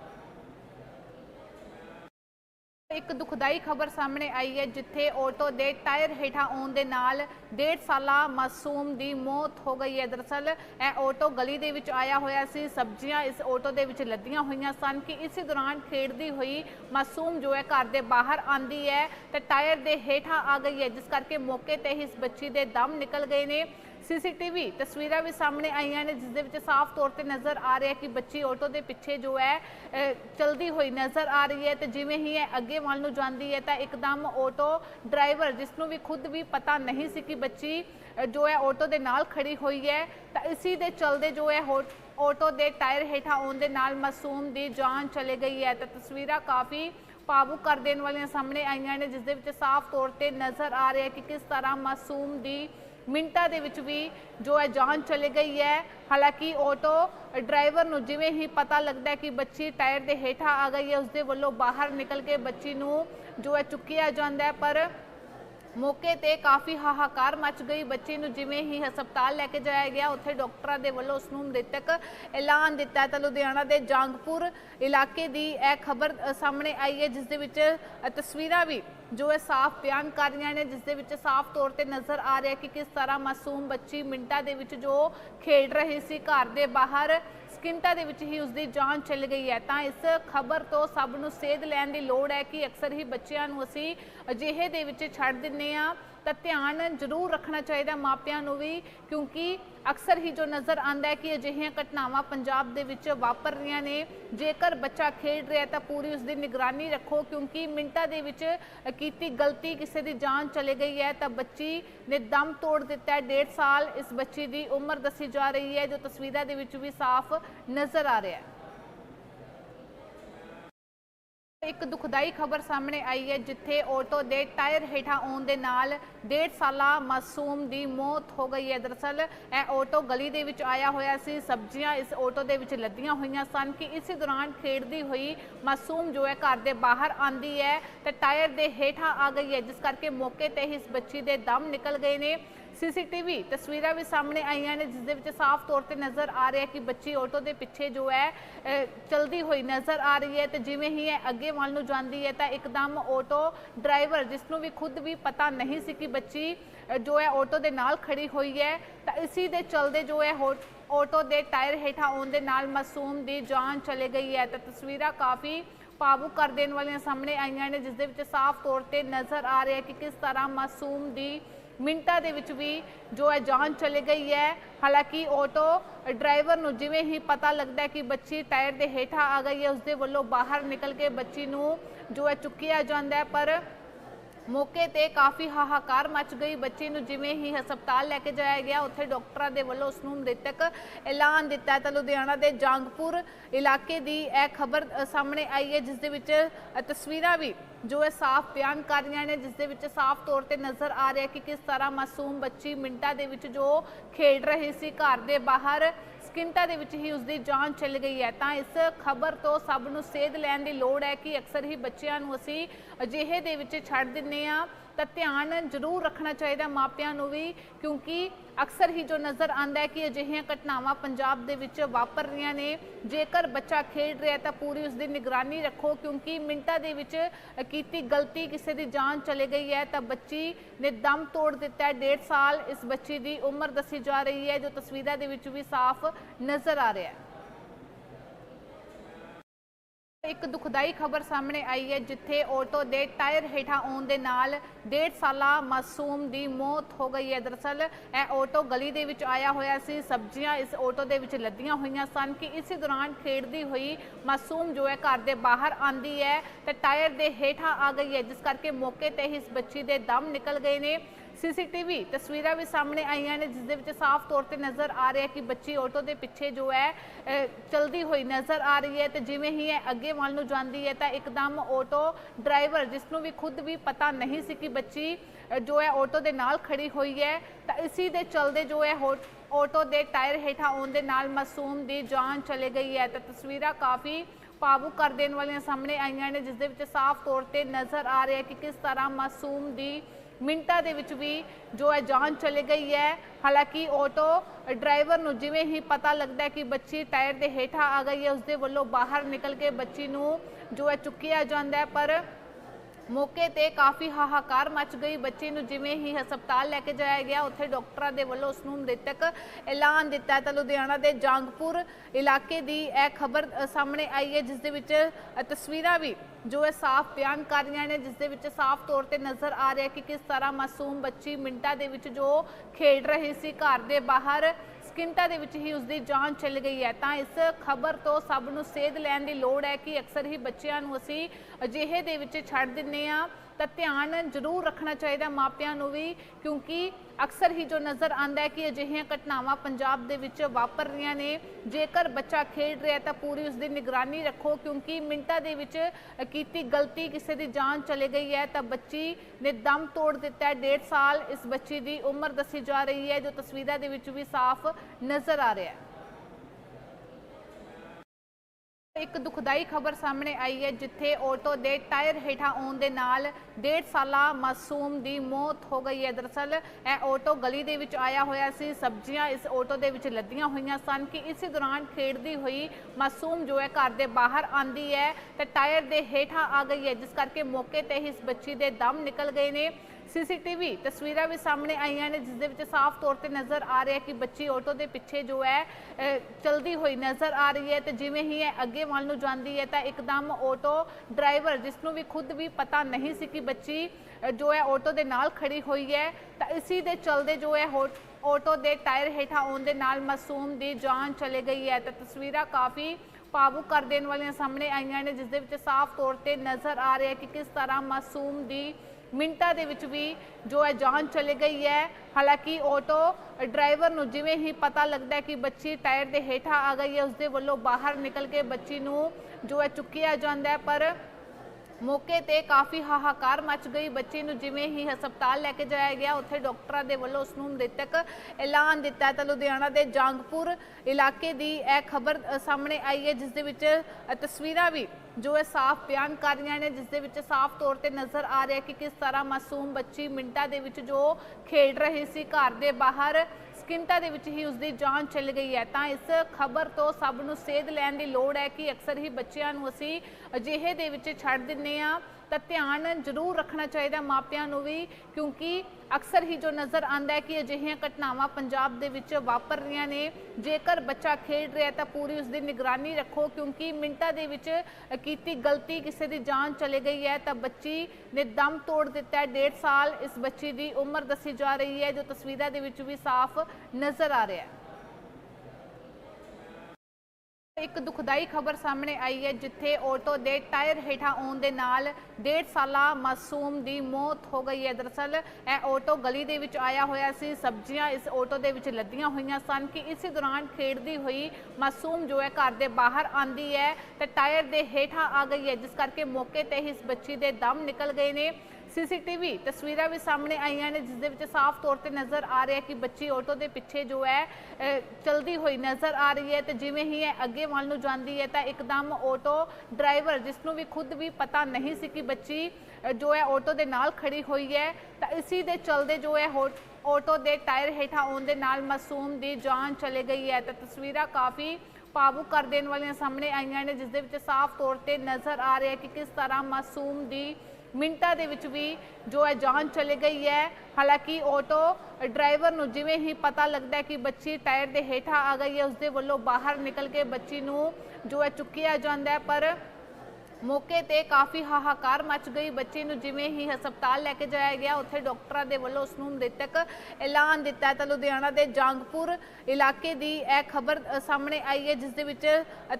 ਇੱਕ ਦੁਖਦਾਈ ਖਬਰ ਸਾਹਮਣੇ ਆਈ ਹੈ, ਜਿੱਥੇ ਆਟੋ ਦੇ ਟਾਇਰ ਹੇਠਾਂ ਆਉਣ ਦੇ ਨਾਲ 1.5 ਸਾਲਾ ਮਾਸੂਮ ਦੀ ਮੌਤ ਹੋ ਗਈ ਹੈ। ਦਰਅਸਲ, ਇਹ ਆਟੋ ਗਲੀ ਦੇ ਵਿੱਚ ਆਇਆ ਹੋਇਆ ਸੀ। ਸਬਜ਼ੀਆਂ ਇਸ ਆਟੋ ਦੇ ਵਿੱਚ ਲੱਦੀਆਂ ਹੋਈਆਂ ਸਨ ਕਿ ਇਸੇ ਦੌਰਾਨ ਖੇਡਦੀ ਹੋਈ ਮਾਸੂਮ ਜੋ ਹੈ ਘਰ ਦੇ ਬਾਹਰ ਆਂਦੀ ਹੈ ਤੇ ਟਾਇਰ ਦੇ ਹੇਠਾਂ ਆ ਗਈ ਹੈ, ਜਿਸ ਕਰਕੇ ਮੌਕੇ ਤੇ ਹੀ ਇਸ ਬੱਚੀ ਦੇ ਦਮ ਨਿਕਲ ਗਏ ਨੇ। ਸੀਸੀਟੀਵੀ ਤਸਵੀਰਾਂ ਵੀ ਸਾਹਮਣੇ ਆਈਆਂ ਨੇ ਜਿਸ ਦੇ ਵਿੱਚ ਸਾਫ਼ ਤੌਰ ਤੇ ਨਜ਼ਰ ਆ ਰਿਹਾ ਕਿ ਬੱਚੀ ਆਟੋ ਦੇ ਪਿੱਛੇ ਜੋ ਹੈ ਅ, ਚਲਦੀ ਹੋਈ ਨਜ਼ਰ ਆ ਰਹੀ ਹੈ ਤੇ ਜਿਵੇਂ ਹੀ ਇਹ ਅੱਗੇ ਵੱਲ ਨੂੰ ਜਾਂਦੀ ਹੈ ਤਾਂ ਇੱਕਦਮ ਆਟੋ ਡਰਾਈਵਰ ਜਿਸ ਨੂੰ ਵੀ ਖੁਦ ਵੀ ਪਤਾ ਨਹੀਂ ਸੀ ਕਿ ਬੱਚੀ ਜੋ ਹੈ ਆਟੋ ਦੇ ਨਾਲ ਖੜੀ ਹੋਈ ਹੈ ਤਾਂ ਇਸੀ ਦੇ ਚਲਦੇ ਜੋ ਹੈ ਹੋ- ਆਟੋ ਦੇ ਟਾਇਰ ਹੇਠਾਂ ਆਉਣ ਦੇ ਨਾਲ ਮਾਸੂਮ ਦੀ ਜਾਨ ਚਲੇ ਗਈ ਹੈ। ਤਾਂ ਤਸਵੀਰਾਂ ਕਾਫੀ ਭਾਵੁਕ ਕਰ ਦੇਣ ਵਾਲੀਆਂ ਸਾਹਮਣੇ ਆਈਆਂ ਨੇ ਜਿਸ ਦੇ ਵਿੱਚ ਸਾਫ਼ ਤੌਰ ਤੇ ਨਜ਼ਰ ਆ ਰਿਹਾ ਕਿ ਕਿਸ ਤਰ੍ਹਾਂ ਮਾਸੂਮ ਦੀ ਮਿੰਟਾਂ ਦੇ ਵਿੱਚ ਵੀ ਜੋ ਹੈ ਜਾਨ ਚਲੇ ਗਈ ਹੈ, ਹਾਲਾਂਕਿ ਆਟੋ ਡਰਾਈਵਰ ਨੂੰ ਜਿਵੇਂ ਹੀ ਪਤਾ ਲੱਗਦਾ ਕਿ ਬੱਚੀ ਟਾਇਰ ਦੇ ਹੇਠਾਂ ਆ ਗਈ ਹੈ, ਉਸਦੇ ਵੱਲੋਂ ਬਾਹਰ ਨਿਕਲ ਕੇ ਬੱਚੀ ਨੂੰ ਜੋ ਹੈ ਚੁੱਕਿਆ ਜਾਂਦਾ ਹੈ, ਪਰ ਮੌਕੇ ਤੇ ਕਾਫੀ ਹਾਹਾਕਾਰ ਮਚ ਗਈ। ਬੱਚੀ ਨੂੰ ਜਿਵੇਂ ਹੀ ਹਸਪਤਾਲ ਲੈ ਕੇ ਜਾਇਆ ਗਿਆ, ਉੱਥੇ ਡਾਕਟਰਾਂ ਦੇ ਵੱਲੋਂ ਉਸ ਨੂੰ ਮ੍ਰਿਤਕ ਐਲਾਨ ਦਿੱਤਾ ਤਾਂ ਲੁਧਿਆਣਾ ਦੇ ਜੰਗਪੁਰ ਇਲਾਕੇ ਦੀ ਇਹ ਖਬਰ ਸਾਹਮਣੇ ਆਈ ਹੈ, ਜਿਸ ਦੇ ਵਿੱਚ ਤਸਵੀਰਾਂ ਵੀ ਜੋ ਇਹ ਸਾਫ਼ ਬਿਆਨ ਕਰ ਰਹੀਆਂ ਨੇ, ਜਿਸ ਦੇ ਵਿੱਚ ਸਾਫ਼ ਤੌਰ ਤੇ ਨਜ਼ਰ ਆ ਰਿਹਾ ਕਿ ਕਿਸ ਤਰ੍ਹਾਂ ਮਾਸੂਮ ਬੱਚੀ ਮਿੰਟਾਂ ਦੇ ਵਿੱਚ ਜੋ ਖੇਡ ਰਹੀ ਸੀ ਘਰ ਦੇ ਬਾਹਰ, ਸਕਿੰਟਾਂ ਦੇ ਵਿੱਚ ਹੀ ਉਸ ਦੀ ਜਾਨ ਚਲ ਗਈ ਹੈ। ਤਾਂ ਇਸ ਖਬਰ ਤੋਂ ਸਭ ਨੂੰ ਸੇਧ ਲੈਣ ਦੀ ਲੋੜ ਹੈ ਕਿ ਅਕਸਰ ਹੀ ਬੱਚਿਆਂ ਨੂੰ ਅਸੀਂ ਅਜਿਹੇ ਦੇ ਵਿੱਚ ਛੱਡ ਦਿੰਨੇ ਆ ਤਾਂ ਧਿਆਨ ਜ਼ਰੂਰ ਰੱਖਣਾ ਚਾਹੀਦਾ ਮਾਪਿਆਂ ਨੂੰ ਵੀ, ਕਿਉਂਕਿ ਅਕਸਰ ਹੀ ਜੋ ਨਜ਼ਰ ਆਂਦਾ ਹੈ ਕਿ ਅਜਿਹੀਆਂ ਘਟਨਾਵਾਂ ਪੰਜਾਬ ਦੇ ਵਿੱਚ ਵਾਪਰ ਰਹੀਆਂ ਨੇ। ਜੇਕਰ ਬੱਚਾ ਖੇਡ ਰਿਹਾ ਤਾਂ ਪੂਰੀ ਉਸ ਦੀ ਨਿਗਰਾਨੀ ਰੱਖੋ, ਕਿਉਂਕਿ ਮਿੰਟਾਂ ਦੇ ਵਿੱਚ ਕੀਤੀ ਗਲਤੀ ਕਿਸੇ ਦੀ ਜਾਨ ਚਲੇ ਗਈ ਹੈ ਤਾਂ ਬੱਚੀ ਨੇ ਦਮ ਤੋੜ ਦਿੱਤਾ ਹੈ। ਡੇਢ ਸਾਲ ਇਸ ਬੱਚੀ ਦੀ ਉਮਰ ਦੱਸੀ ਜਾ ਰਹੀ ਹੈ, ਜੋ ਤਸਵੀਰਾਂ ਦੇ ਵਿੱਚ ਵੀ ਸਾਫ਼ ਨਜ਼ਰ ਆ ਰਿਹਾ ਹੈ। ਇੱਕ ਦੁਖਦਾਈ ਖਬਰ ਸਾਹਮਣੇ ਆਈ ਹੈ, ਜਿੱਥੇ ਆਟੋ ਦੇ ਟਾਇਰ ਹੇਠਾਂ ਆਉਣ ਦੇ ਨਾਲ ਡੇਢ ਸਾਲਾ ਮਾਸੂਮ ਦੀ ਮੌਤ ਹੋ ਗਈ ਹੈ। ਦਰਅਸਲ, ਇਹ ਆਟੋ ਗਲੀ ਦੇ ਵਿੱਚ ਆਇਆ ਹੋਇਆ ਸੀ। ਸਬਜ਼ੀਆਂ ਇਸ ਆਟੋ ਦੇ ਵਿੱਚ ਲੱਦੀਆਂ ਹੋਈਆਂ ਸਨ ਕਿ ਇਸੇ ਦੌਰਾਨ ਖੇਡਦੀ ਹੋਈ ਮਾਸੂਮ ਜੋ ਹੈ ਘਰ ਦੇ ਬਾਹਰ ਆਂਦੀ ਹੈ ਤੇ ਟਾਇਰ ਦੇ ਹੇਠਾਂ ਆ ਗਈ ਹੈ, ਜਿਸ ਕਰਕੇ ਮੌਕੇ ਤੇ ਹੀ ਇਸ ਬੱਚੀ ਦੇ ਦਮ ਨਿਕਲ ਗਏ ਨੇ। ਸੀਸੀਟੀਵੀ ਤਸਵੀਰਾਂ ਵੀ ਸਾਹਮਣੇ ਆਈਆਂ ਨੇ ਜਿਸ ਦੇ ਵਿੱਚ ਸਾਫ਼ ਤੌਰ ਤੇ ਨਜ਼ਰ ਆ ਰਿਹਾ ਕਿ ਬੱਚੀ ਆਟੋ ਦੇ ਪਿੱਛੇ ਜੋ ਹੈ ਅ, ਚਲਦੀ ਹੋਈ ਨਜ਼ਰ ਆ ਰਹੀ ਹੈ ਤੇ ਜਿਵੇਂ ਹੀ ਇਹ ਅੱਗੇ ਵੱਲ ਨੂੰ ਜਾਂਦੀ ਹੈ ਤਾਂ ਇੱਕਦਮ ਆਟੋ ਡਰਾਈਵਰ ਜਿਸ ਨੂੰ ਵੀ ਖੁਦ ਵੀ ਪਤਾ ਨਹੀਂ ਸੀ ਕਿ ਬੱਚੀ ਜੋ ਹੈ ਆਟੋ ਦੇ ਨਾਲ ਖੜੀ ਹੋਈ ਹੈ ਤਾਂ ਇਸੀ ਦੇ ਚਲਦੇ ਜੋ ਹੈ ਹੋ- ਆਟੋ ਦੇ ਟਾਇਰ ਹੇਠਾਂ ਆਉਣ ਦੇ ਨਾਲ ਮਾਸੂਮ ਦੀ ਜਾਨ ਚਲੇ ਗਈ ਹੈ। ਤਾਂ ਤਸਵੀਰਾਂ ਕਾਫੀ ਭਾਵੁਕ ਕਰ ਦੇਣ ਵਾਲੀਆਂ ਸਾਹਮਣੇ ਆਈਆਂ ਨੇ ਜਿਸ ਦੇ ਵਿੱਚ ਸਾਫ਼ ਤੌਰ ਤੇ ਨਜ਼ਰ ਆ ਰਿਹਾ ਹੈ ਕਿ ਕਿਸ ਤਰ੍ਹਾਂ ਮਾਸੂਮ ਦੀ ਮਿੰਟਾਂ ਦੇ ਵਿੱਚ ਵੀ ਜੋ ਹੈ ਜਾਨ ਚਲੇ ਗਈ ਹੈ, ਹਾਲਾਂਕਿ ਆਟੋ ਡਰਾਈਵਰ ਨੂੰ ਜਿਵੇਂ ਹੀ ਪਤਾ ਲੱਗਦਾ ਹੈ ਕਿ ਬੱਚੀ ਟਾਇਰ ਦੇ ਹੇਠਾਂ ਆ ਗਈ ਹੈ, ਉਸਦੇ ਵੱਲੋਂ ਬਾਹਰ ਨਿਕਲ ਕੇ ਬੱਚੀ ਨੂੰ ਜੋ ਹੈ ਚੁੱਕਿਆ ਜਾਂਦਾ ਹੈ, ਪਰ ਮੌਕੇ ਤੇ ਕਾਫੀ ਹਾਹਾਕਾਰ ਮਚ ਗਈ। ਬੱਚੀ ਨੂੰ ਜਿਵੇਂ ਹੀ ਹਸਪਤਾਲ ਲੈ ਕੇ ਜਾਇਆ ਗਿਆ, ਉੱਥੇ ਡਾਕਟਰਾਂ ਦੇ ਵੱਲੋਂ ਉਸ ਨੂੰ ਮ੍ਰਿਤਕ ਐਲਾਨ ਦਿੱਤਾ ਤਾਂ ਲੁਧਿਆਣਾ ਦੇ ਜੰਗਪੁਰ ਇਲਾਕੇ ਦੀ ਇਹ ਖਬਰ ਸਾਹਮਣੇ ਆਈ ਹੈ, ਜਿਸ ਦੇ ਵਿੱਚ ਤਸਵੀਰਾਂ ਵੀ ਜੋ ਹੈ ਸਾਫ਼ ਬਿਆਨ ਕਰ ਰਹੀਆਂ ਨੇ, ਜਿਸ ਦੇ ਵਿੱਚ ਸਾਫ਼ ਤੌਰ ਤੇ ਨਜ਼ਰ ਆ ਰਿਹਾ ਕਿ ਕਿਸ ਤਰ੍ਹਾਂ ਮਾਸੂਮ ਬੱਚੀ ਮਿੰਟਾਂ ਦੇ ਵਿੱਚ ਜੋ ਖੇਡ ਰਹੀ ਸੀ, ਘਰ ਦੇ ਬਾਹਰ ਸਕਿੰਟਾਂ ਦੇ ਵਿੱਚ ਹੀ ਉਸ ਦੀ ਜਾਨ ਚਲ ਗਈ ਹੈ। ਤਾਂ ਇਸ ਖਬਰ ਤੋਂ ਸਭ ਨੂੰ ਸੇਧ ਲੈਣ ਦੀ ਲੋੜ ਹੈ ਕਿ ਅਕਸਰ ਹੀ ਬੱਚਿਆਂ ਨੂੰ ਅਸੀਂ ਅਜਿਹੇ ਦੇ ਵਿੱਚ ਛੱਡ ਦਿੰਨੇ ਆ ਤਾਂ ਧਿਆਨ ਜ਼ਰੂਰ ਰੱਖਣਾ ਚਾਹੀਦਾ ਮਾਪਿਆਂ ਨੂੰ ਵੀ, ਕਿਉਂਕਿ ਅਕਸਰ ਹੀ ਜੋ ਨਜ਼ਰ ਆਂਦਾ ਹੈ ਕਿ ਅਜਿਹੀਆਂ ਘਟਨਾਵਾਂ ਪੰਜਾਬ ਦੇ ਵਿੱਚ ਵਾਪਰ ਰਹੀਆਂ ਨੇ। ਜੇਕਰ ਬੱਚਾ ਖੇਡ ਰਿਹਾ ਤਾਂ ਪੂਰੀ ਉਸ ਦੀ ਨਿਗਰਾਨੀ ਰੱਖੋ, ਕਿਉਂਕਿ ਮਿੰਟਾਂ ਦੇ ਵਿੱਚ ਕੀਤੀ ਗਲਤੀ ਕਿਸੇ ਦੀ ਜਾਨ ਚਲੇ ਗਈ ਹੈ ਤਾਂ ਬੱਚੀ ਨੇ ਦਮ ਤੋੜ ਦਿੱਤਾ ਹੈ। ਡੇਢ ਸਾਲ ਇਸ ਬੱਚੀ ਦੀ ਉਮਰ ਦੱਸੀ ਜਾ ਰਹੀ ਹੈ, ਜੋ ਤਸਵੀਰਾਂ ਦੇ ਵਿੱਚ ਵੀ ਸਾਫ਼ ਨਜ਼ਰ ਆ ਰਿਹਾ ਹੈ। ਇੱਕ ਦੁਖਦਾਈ ਖਬਰ ਸਾਹਮਣੇ ਆਈ ਹੈ, ਜਿੱਥੇ ਆਟੋ ਦੇ ਟਾਇਰ ਹੇਠਾਂ ਆਉਣ ਦੇ ਨਾਲ ਡੇਢ ਸਾਲਾ ਮਾਸੂਮ ਦੀ ਮੌਤ ਹੋ ਗਈ ਹੈ। ਦਰਅਸਲ, ਇਹ ਆਟੋ ਗਲੀ ਦੇ ਵਿੱਚ ਆਇਆ ਹੋਇਆ ਸੀ। ਸਬਜ਼ੀਆਂ ਇਸ ਆਟੋ ਦੇ ਵਿੱਚ ਲੱਦੀਆਂ ਹੋਈਆਂ ਸਨ ਕਿ ਇਸੇ ਦੌਰਾਨ ਖੇਡਦੀ ਹੋਈ ਮਾਸੂਮ ਜੋ ਹੈ ਘਰ ਦੇ ਬਾਹਰ ਆਂਦੀ ਹੈ ਤੇ ਟਾਇਰ ਦੇ ਹੇਠਾਂ ਆ ਗਈ ਹੈ, ਜਿਸ ਕਰਕੇ ਮੌਕੇ ਤੇ ਹੀ ਇਸ ਬੱਚੀ ਦੇ ਦਮ ਨਿਕਲ ਗਏ ਨੇ। ਸੀਸੀਟੀਵੀ ਤਸਵੀਰਾਂ ਵੀ ਸਾਹਮਣੇ ਆਈਆਂ ਨੇ ਜਿਸ ਦੇ ਵਿੱਚ ਸਾਫ਼ ਤੌਰ ਤੇ ਨਜ਼ਰ ਆ ਰਿਹਾ ਕਿ ਬੱਚੀ ਆਟੋ ਦੇ ਪਿੱਛੇ ਜੋ ਹੈ ਅ, ਚਲਦੀ ਹੋਈ ਨਜ਼ਰ ਆ ਰਹੀ ਹੈ ਤੇ ਜਿਵੇਂ ਹੀ ਇਹ ਅੱਗੇ ਵੱਲ ਨੂੰ ਜਾਂਦੀ ਹੈ ਤਾਂ ਇੱਕਦਮ ਆਟੋ ਡਰਾਈਵਰ ਜਿਸ ਨੂੰ ਵੀ ਖੁਦ ਵੀ ਪਤਾ ਨਹੀਂ ਸੀ ਕਿ ਬੱਚੀ ਜੋ ਹੈ ਆਟੋ ਦੇ ਨਾਲ ਖੜੀ ਹੋਈ ਹੈ ਤਾਂ ਇਸੀ ਦੇ ਚਲਦੇ ਜੋ ਹੈ ਹੋ- ਆਟੋ ਦੇ ਟਾਇਰ ਹੇਠਾਂ ਆਉਣ ਦੇ ਨਾਲ ਮਾਸੂਮ ਦੀ ਜਾਨ ਚਲੇ ਗਈ ਹੈ। ਤਾਂ ਤਸਵੀਰਾਂ ਕਾਫੀ ਭਾਵੁਕ ਕਰ ਦੇਣ ਵਾਲੀਆਂ ਸਾਹਮਣੇ ਆਈਆਂ ਨੇ ਜਿਸ ਦੇ ਵਿੱਚ ਸਾਫ਼ ਤੌਰ ਤੇ ਨਜ਼ਰ ਆ ਰਿਹਾ ਕਿ ਕਿਸ ਤਰ੍ਹਾਂ ਮਾਸੂਮ ਦੀ ਮਿੰਟਾਂ ਦੇ ਵਿੱਚ ਵੀ ਜੋ ਹੈ ਜਾਨ ਚਲੇ ਗਈ ਹੈ, ਹਾਲਾਂਕਿ ਆਟੋ ਡਰਾਈਵਰ ਨੂੰ ਜਿਵੇਂ ਹੀ ਪਤਾ ਲੱਗਦਾ ਹੈ ਕਿ ਬੱਚੀ ਟਾਇਰ ਦੇ ਹੇਠਾਂ ਆ ਗਈ ਹੈ ਉਸ ਦੇ ਵੱਲੋਂ ਬਾਹਰ ਨਿਕਲ ਕੇ ਬੱਚੀ ਨੂੰ ਜੋ ਹੈ ਚੁੱਕਿਆ ਜਾਂਦਾ ਹੈ, ਪਰ ਮੌਕੇ ਤੇ ਕਾਫੀ ਹਾਹਾਕਾਰ ਮਚ ਗਈ। ਬੱਚੀ ਨੂੰ ਜਿਵੇਂ ਹੀ ਹਸਪਤਾਲ ਲੈ ਕੇ ਜਾਇਆ ਗਿਆ, ਉੱਥੇ ਡਾਕਟਰਾਂ ਦੇ ਵੱਲੋਂ ਉਸ ਨੂੰ ਮ੍ਰਿਤਕ ਐਲਾਨ ਦਿੱਤਾ ਤਾਂ ਲੁਧਿਆਣਾ ਦੇ ਜੰਗਪੁਰ ਇਲਾਕੇ ਦੀ ਇਹ ਖਬਰ ਸਾਹਮਣੇ ਆਈ ਹੈ, ਜਿਸ ਦੇ ਵਿੱਚ ਤਸਵੀਰਾਂ ਵੀ ਜੋ ਹੈ ਸਾਫ਼ ਬਿਆਨ ਕਰ ਰਹੀਆਂ ਨੇ, ਜਿਸ ਦੇ ਵਿੱਚ ਸਾਫ਼ ਤੌਰ ਤੇ ਨਜ਼ਰ ਆ ਰਿਹਾ ਕਿ ਕਿਸ ਤਰ੍ਹਾਂ ਮਾਸੂਮ ਬੱਚੀ ਮਿੰਟਾਂ ਦੇ ਵਿੱਚ ਜੋ ਖੇਡ ਰਹੀ ਸੀ ਘਰ ਦੇ ਬਾਹਰ ਸਕਿੰਟਾਂ ਦੇ ਵਿੱਚ ਹੀ ਉਸ ਦੀ ਜਾਨ ਚਲ ਗਈ ਹੈ। ਤਾਂ ਇਸ ਖਬਰ ਤੋਂ ਸਭ ਨੂੰ ਸੇਧ ਲੈਣ ਦੀ ਲੋੜ ਹੈ ਕਿ ਅਕਸਰ ਹੀ ਬੱਚਿਆਂ ਨੂੰ ਅਸੀਂ ਅਜਿਹੇ ਦੇ ਵਿੱਚ ਛੱਡ ਦਿੰਨੇ ਆ ਤਾਂ ਧਿਆਨ ਜ਼ਰੂਰ ਰੱਖਣਾ ਚਾਹੀਦਾ ਮਾਪਿਆਂ ਨੂੰ ਵੀ, ਕਿਉਂਕਿ ਅਕਸਰ ਹੀ ਜੋ ਨਜ਼ਰ ਆਂਦਾ ਹੈ ਕਿ ਅਜਿਹੀਆਂ ਘਟਨਾਵਾਂ ਪੰਜਾਬ ਦੇ ਵਿੱਚ ਵਾਪਰ ਰਹੀਆਂ ਨੇ। ਜੇਕਰ ਬੱਚਾ ਖੇਡ ਰਿਹਾ ਤਾਂ ਪੂਰੀ ਉਸ ਦੀ ਨਿਗਰਾਨੀ ਰੱਖੋ, ਕਿਉਂਕਿ ਮਿੰਟਾਂ ਦੇ ਵਿੱਚ ਕੀਤੀ ਗਲਤੀ ਕਿਸੇ ਦੀ ਜਾਨ ਚਲੇ ਗਈ ਹੈ ਤਾਂ ਬੱਚੀ ਨੇ ਦਮ ਤੋੜ ਦਿੱਤਾ ਹੈ। 1.5 ਸਾਲ ਇਸ ਬੱਚੀ ਦੀ ਉਮਰ ਦੱਸੀ ਜਾ ਰਹੀ ਹੈ, ਜੋ ਤਸਵੀਰਾਂ ਦੇ ਵਿੱਚ ਵੀ ਸਾਫ਼ ਨਜ਼ਰ ਆ ਰਿਹਾ ਹੈ। ਇੱਕ ਦੁਖਦਾਈ ਖਬਰ ਸਾਹਮਣੇ ਆਈ ਹੈ, ਜਿੱਥੇ ਆਟੋ ਦੇ ਟਾਇਰ ਹੇਠਾਂ ਆਉਣ ਦੇ ਨਾਲ 1.5 ਸਾਲਾ ਮਾਸੂਮ ਦੀ ਮੌਤ ਹੋ ਗਈ ਹੈ। ਦਰਅਸਲ, ਇਹ ਆਟੋ ਗਲੀ ਦੇ ਵਿੱਚ ਆਇਆ ਹੋਇਆ ਸੀ। ਸਬਜ਼ੀਆਂ ਇਸ ਆਟੋ ਦੇ ਵਿੱਚ ਲੱਦੀਆਂ ਹੋਈਆਂ ਸਨ ਕਿ ਇਸੇ ਦੌਰਾਨ ਖੇਡਦੀ ਹੋਈ ਮਾਸੂਮ ਜੋ ਹੈ ਘਰ ਦੇ ਬਾਹਰ ਆਂਦੀ ਹੈ ਤੇ ਟਾਇਰ ਦੇ ਹੇਠਾਂ ਆ ਗਈ ਹੈ, ਜਿਸ ਕਰਕੇ ਮੌਕੇ ਤੇ ਹੀ ਇਸ ਬੱਚੀ ਦੇ ਦਮ ਨਿਕਲ ਗਏ ਨੇ। ਸੀਸੀਟੀਵੀ ਤਸਵੀਰਾਂ ਵੀ ਸਾਹਮਣੇ ਆਈਆਂ ਨੇ, ਜਿਸ ਦੇ ਵਿੱਚ ਸਾਫ਼ ਤੌਰ ਤੇ ਨਜ਼ਰ ਆ ਰਿਹਾ ਕਿ ਬੱਚੀ ਆਟੋ ਦੇ ਪਿੱਛੇ ਜੋ ਹੈ ਚਲਦੀ ਹੋਈ ਨਜ਼ਰ ਆ ਰਹੀ ਹੈ ਤੇ ਜਿਵੇਂ ਹੀ ਇਹ ਅੱਗੇ ਵੱਲ ਨੂੰ ਜਾਂਦੀ ਹੈ ਤਾਂ ਇੱਕਦਮ ਆਟੋ ਡਰਾਈਵਰ, ਜਿਸ ਨੂੰ ਵੀ ਖੁਦ ਵੀ ਪਤਾ ਨਹੀਂ ਸੀ ਕਿ ਬੱਚੀ ਜੋ ਹੈ ਆਟੋ ਦੇ ਨਾਲ ਖੜੀ ਹੋਈ ਹੈ, ਤਾਂ ਇਸੀ ਦੇ ਚਲਦੇ ਜੋ ਹੈ ਹੋ- ਆਟੋ ਦੇ ਟਾਇਰ ਹੇਠਾਂ ਆਉਣ ਦੇ ਨਾਲ ਮਾਸੂਮ ਦੀ ਜਾਨ ਚਲੇ ਗਈ ਹੈ। ਤਾਂ ਤਸਵੀਰਾਂ ਕਾਫੀ ਭਾਵੁਕ ਕਰ ਦੇਣ ਵਾਲੀਆਂ ਸਾਹਮਣੇ ਆਈਆਂ ਨੇ, ਜਿਸ ਦੇ ਵਿੱਚ ਸਾਫ਼ ਤੌਰ ਤੇ ਨਜ਼ਰ ਆ ਰਿਹਾ ਕਿ ਕਿਸ ਤਰ੍ਹਾਂ ਮਾਸੂਮ ਦੀ ਮਿੰਟਾਂ ਦੇ ਵਿੱਚ ਵੀ ਜੋ ਹੈ ਜਾਨ ਚਲੇ ਗਈ ਹੈ, ਹਾਲਾਂਕਿ ਆਟੋ ਡਰਾਈਵਰ ਨੂੰ ਜਿਵੇਂ ਹੀ ਪਤਾ ਲੱਗਦਾ ਹੈ ਕਿ ਬੱਚੀ ਟਾਇਰ ਦੇ ਹੇਠਾਂ ਆ ਗਈ ਹੈ, ਉਸਦੇ ਵੱਲੋਂ ਬਾਹਰ ਨਿਕਲ ਕੇ ਬੱਚੀ ਨੂੰ ਜੋ ਹੈ ਚੁੱਕਿਆ ਜਾਂਦਾ ਹੈ, ਪਰ ਮੌਕੇ ਤੇ ਕਾਫੀ ਹਾਹਾਕਾਰ ਮਚ ਗਈ। ਬੱਚੀ ਨੂੰ ਜਿਵੇਂ ਹੀ ਹਸਪਤਾਲ ਲੈ ਕੇ ਜਾਇਆ ਗਿਆ, ਉੱਥੇ ਡਾਕਟਰਾਂ ਦੇ ਵੱਲੋਂ ਉਸ ਨੂੰ ਮ੍ਰਿਤਕ ਐਲਾਨ ਦਿੱਤਾ ਤਾਂ ਲੁਧਿਆਣਾ ਦੇ ਜੰਗਪੁਰ ਇਲਾਕੇ ਦੀ ਇਹ ਖਬਰ ਸਾਹਮਣੇ ਆਈ ਹੈ, ਜਿਸ ਦੇ ਵਿੱਚ ਤਸਵੀਰਾਂ ਵੀ ਜੋ ਹੈ ਸਾਫ਼ ਬਿਆਨ ਕਰ ਰਹੀਆਂ ਨੇ, ਜਿਸ ਦੇ ਵਿੱਚ ਸਾਫ਼ ਤੌਰ ਤੇ ਨਜ਼ਰ ਆ ਰਿਹਾ ਕਿ ਕਿਸ ਤਰ੍ਹਾਂ ਮਾਸੂਮ ਬੱਚੀ ਮਿੰਟਾਂ ਦੇ ਵਿੱਚ ਜੋ ਖੇਡ ਰਹੀ ਸੀ ਘਰ ਦੇ ਬਾਹਰ ਸਕਿੰਟਾਂ ਦੇ ਵਿੱਚ ਹੀ ਉਸ ਦੀ ਜਾਨ ਚਲ ਗਈ ਹੈ। ਤਾਂ ਇਸ ਖਬਰ ਤੋਂ ਸਭ ਨੂੰ ਸੇਧ ਲੈਣ ਦੀ ਲੋੜ ਹੈ ਕਿ ਅਕਸਰ ਹੀ ਬੱਚਿਆਂ ਨੂੰ ਅਸੀਂ ਅਜਿਹੇ ਦੇ ਵਿੱਚ ਛੱਡ ਦਿੰਨੇ ਆ ਤਾਂ ਧਿਆਨ ਜ਼ਰੂਰ ਰੱਖਣਾ ਚਾਹੀਦਾ ਮਾਪਿਆਂ ਨੂੰ ਵੀ, ਕਿਉਂਕਿ ਅਕਸਰ ਹੀ ਜੋ ਨਜ਼ਰ ਆਂਦਾ ਹੈ ਕਿ ਅਜਿਹੀਆਂ ਘਟਨਾਵਾਂ ਪੰਜਾਬ ਦੇ ਵਿੱਚ ਵਾਪਰ ਰਹੀਆਂ ਨੇ। ਜੇਕਰ ਬੱਚਾ ਖੇਡ ਰਿਹਾ ਤਾਂ ਪੂਰੀ ਉਸ ਦੀ ਨਿਗਰਾਨੀ ਰੱਖੋ, ਕਿਉਂਕਿ ਮਿੰਟਾਂ ਦੇ ਵਿੱਚ ਕੀਤੀ ਗਲਤੀ ਕਿਸੇ ਦੀ ਜਾਨ ਚਲੇ ਗਈ ਹੈ ਤਾਂ ਬੱਚੀ ਨੇ ਦਮ ਤੋੜ ਦਿੱਤਾ ਹੈ। 1.5 ਸਾਲ ਇਸ ਬੱਚੀ ਦੀ ਉਮਰ ਦੱਸੀ ਜਾ ਰਹੀ ਹੈ, ਜੋ ਤਸਵੀਰਾਂ ਦੇ ਵਿੱਚ ਵੀ ਸਾਫ਼ ਨਜ਼ਰ ਆ ਰਿਹਾ ਹੈ। ਇੱਕ ਦੁਖਦਾਈ ਖਬਰ ਸਾਹਮਣੇ ਆਈ ਹੈ, ਜਿੱਥੇ ਆਟੋ ਦੇ ਟਾਇਰ ਹੇਠਾਂ ਆਉਣ ਦੇ ਨਾਲ 1.5 ਸਾਲਾ ਮਾਸੂਮ ਦੀ ਮੌਤ ਹੋ ਗਈ ਹੈ। ਦਰਅਸਲ, ਇਹ ਆਟੋ ਗਲੀ ਦੇ ਵਿੱਚ ਆਇਆ ਹੋਇਆ ਸੀ। ਸਬਜ਼ੀਆਂ ਇਸ ਆਟੋ ਦੇ ਵਿੱਚ ਲੱਦੀਆਂ ਹੋਈਆਂ ਸਨ ਕਿ ਇਸੇ ਦੌਰਾਨ ਖੇਡਦੀ ਹੋਈ ਮਾਸੂਮ ਜੋ ਹੈ ਘਰ ਦੇ ਬਾਹਰ ਆਂਦੀ ਹੈ ਤੇ ਟਾਇਰ ਦੇ ਹੇਠਾਂ ਆ ਗਈ ਹੈ, ਜਿਸ ਕਰਕੇ ਮੌਕੇ ਤੇ ਹੀ ਇਸ ਬੱਚੀ ਦੇ ਦਮ ਨਿਕਲ ਗਏ ਨੇ। ਸੀਸੀਟੀਵੀ ਤਸਵੀਰਾਂ ਵੀ ਸਾਹਮਣੇ ਆਈਆਂ ਨੇ ਜਿਸ ਦੇ ਵਿੱਚ ਸਾਫ਼ ਤੌਰ ਤੇ ਨਜ਼ਰ ਆ ਰਿਹਾ ਕਿ ਬੱਚੀ ਆਟੋ ਦੇ ਪਿੱਛੇ ਜੋ ਹੈ ਅਹ, ਚਲਦੀ ਹੋਈ ਨਜ਼ਰ ਆ ਰਹੀ ਹੈ ਤੇ ਜਿਵੇਂ ਹੀ ਇਹ ਅੱਗੇ ਵੱਲ ਨੂੰ ਜਾਂਦੀ ਹੈ ਤਾਂ ਇੱਕਦਮ ਆਟੋ ਡਰਾਈਵਰ ਜਿਸ ਨੂੰ ਵੀ ਖੁਦ ਵੀ ਪਤਾ ਨਹੀਂ ਸੀ ਕਿ ਬੱਚੀ ਜੋ ਹੈ ਆਟੋ ਦੇ ਨਾਲ ਖੜੀ ਹੋਈ ਹੈ ਤਾਂ ਇਸੀ ਦੇ ਚਲਦੇ ਜੋ ਹੈ ਹੋ- ਆਟੋ ਦੇ ਟਾਇਰ ਹੇਠਾਂ ਆਉਣ ਦੇ ਨਾਲ ਮਾਸੂਮ ਦੀ ਜਾਨ ਚਲੇ ਗਈ ਹੈ। ਤਾਂ ਤਸਵੀਰਾਂ ਕਾਫੀ ਭਾਵੁਕ ਕਰ ਦੇਣ ਵਾਲੀਆਂ ਸਾਹਮਣੇ ਆਈਆਂ ਨੇ ਜਿਸ ਦੇ ਵਿੱਚ ਸਾਫ਼ ਤੌਰ ਤੇ ਨਜ਼ਰ ਆ ਰਿਹਾ ਕਿ ਕਿਸ ਤਰ੍ਹਾਂ ਮਾਸੂਮ ਦੀ ਮਿੰਟਾਂ ਦੇ ਵਿੱਚ ਵੀ ਜੋ ਹੈ ਜਾਨ ਚਲੇ ਗਈ ਹੈ, ਹਾਲਾਂਕਿ ਆਟੋ ਡਰਾਈਵਰ ਨੂੰ ਜਿਵੇਂ ਹੀ ਪਤਾ ਲੱਗਦਾ ਹੈ ਕਿ ਬੱਚੀ ਟਾਇਰ ਦੇ ਹੇਠਾਂ ਆ ਗਈ ਹੈ, ਉਸਦੇ ਵੱਲੋਂ ਬਾਹਰ ਨਿਕਲ ਕੇ ਬੱਚੀ ਨੂੰ ਜੋ ਹੈ ਚੁੱਕਿਆ ਜਾਂਦਾ ਹੈ, ਪਰ ਮੌਕੇ ਤੇ ਕਾਫੀ ਹਾਹਾਕਾਰ ਮਚ ਗਈ। ਬੱਚੀ ਨੂੰ ਜਿਵੇਂ ਹੀ ਹਸਪਤਾਲ ਲੈ ਕੇ ਜਾਇਆ ਗਿਆ, ਉੱਥੇ ਡਾਕਟਰਾਂ ਦੇ ਵੱਲੋਂ ਉਸ ਨੂੰ ਮ੍ਰਿਤਕ ਐਲਾਨ ਦਿੱਤਾ ਤਾਂ ਲੁਧਿਆਣਾ ਦੇ ਜੰਗਪੁਰ ਇਲਾਕੇ ਦੀ ਇਹ ਖਬਰ ਸਾਹਮਣੇ ਆਈ ਹੈ, ਜਿਸ ਦੇ ਵਿੱਚ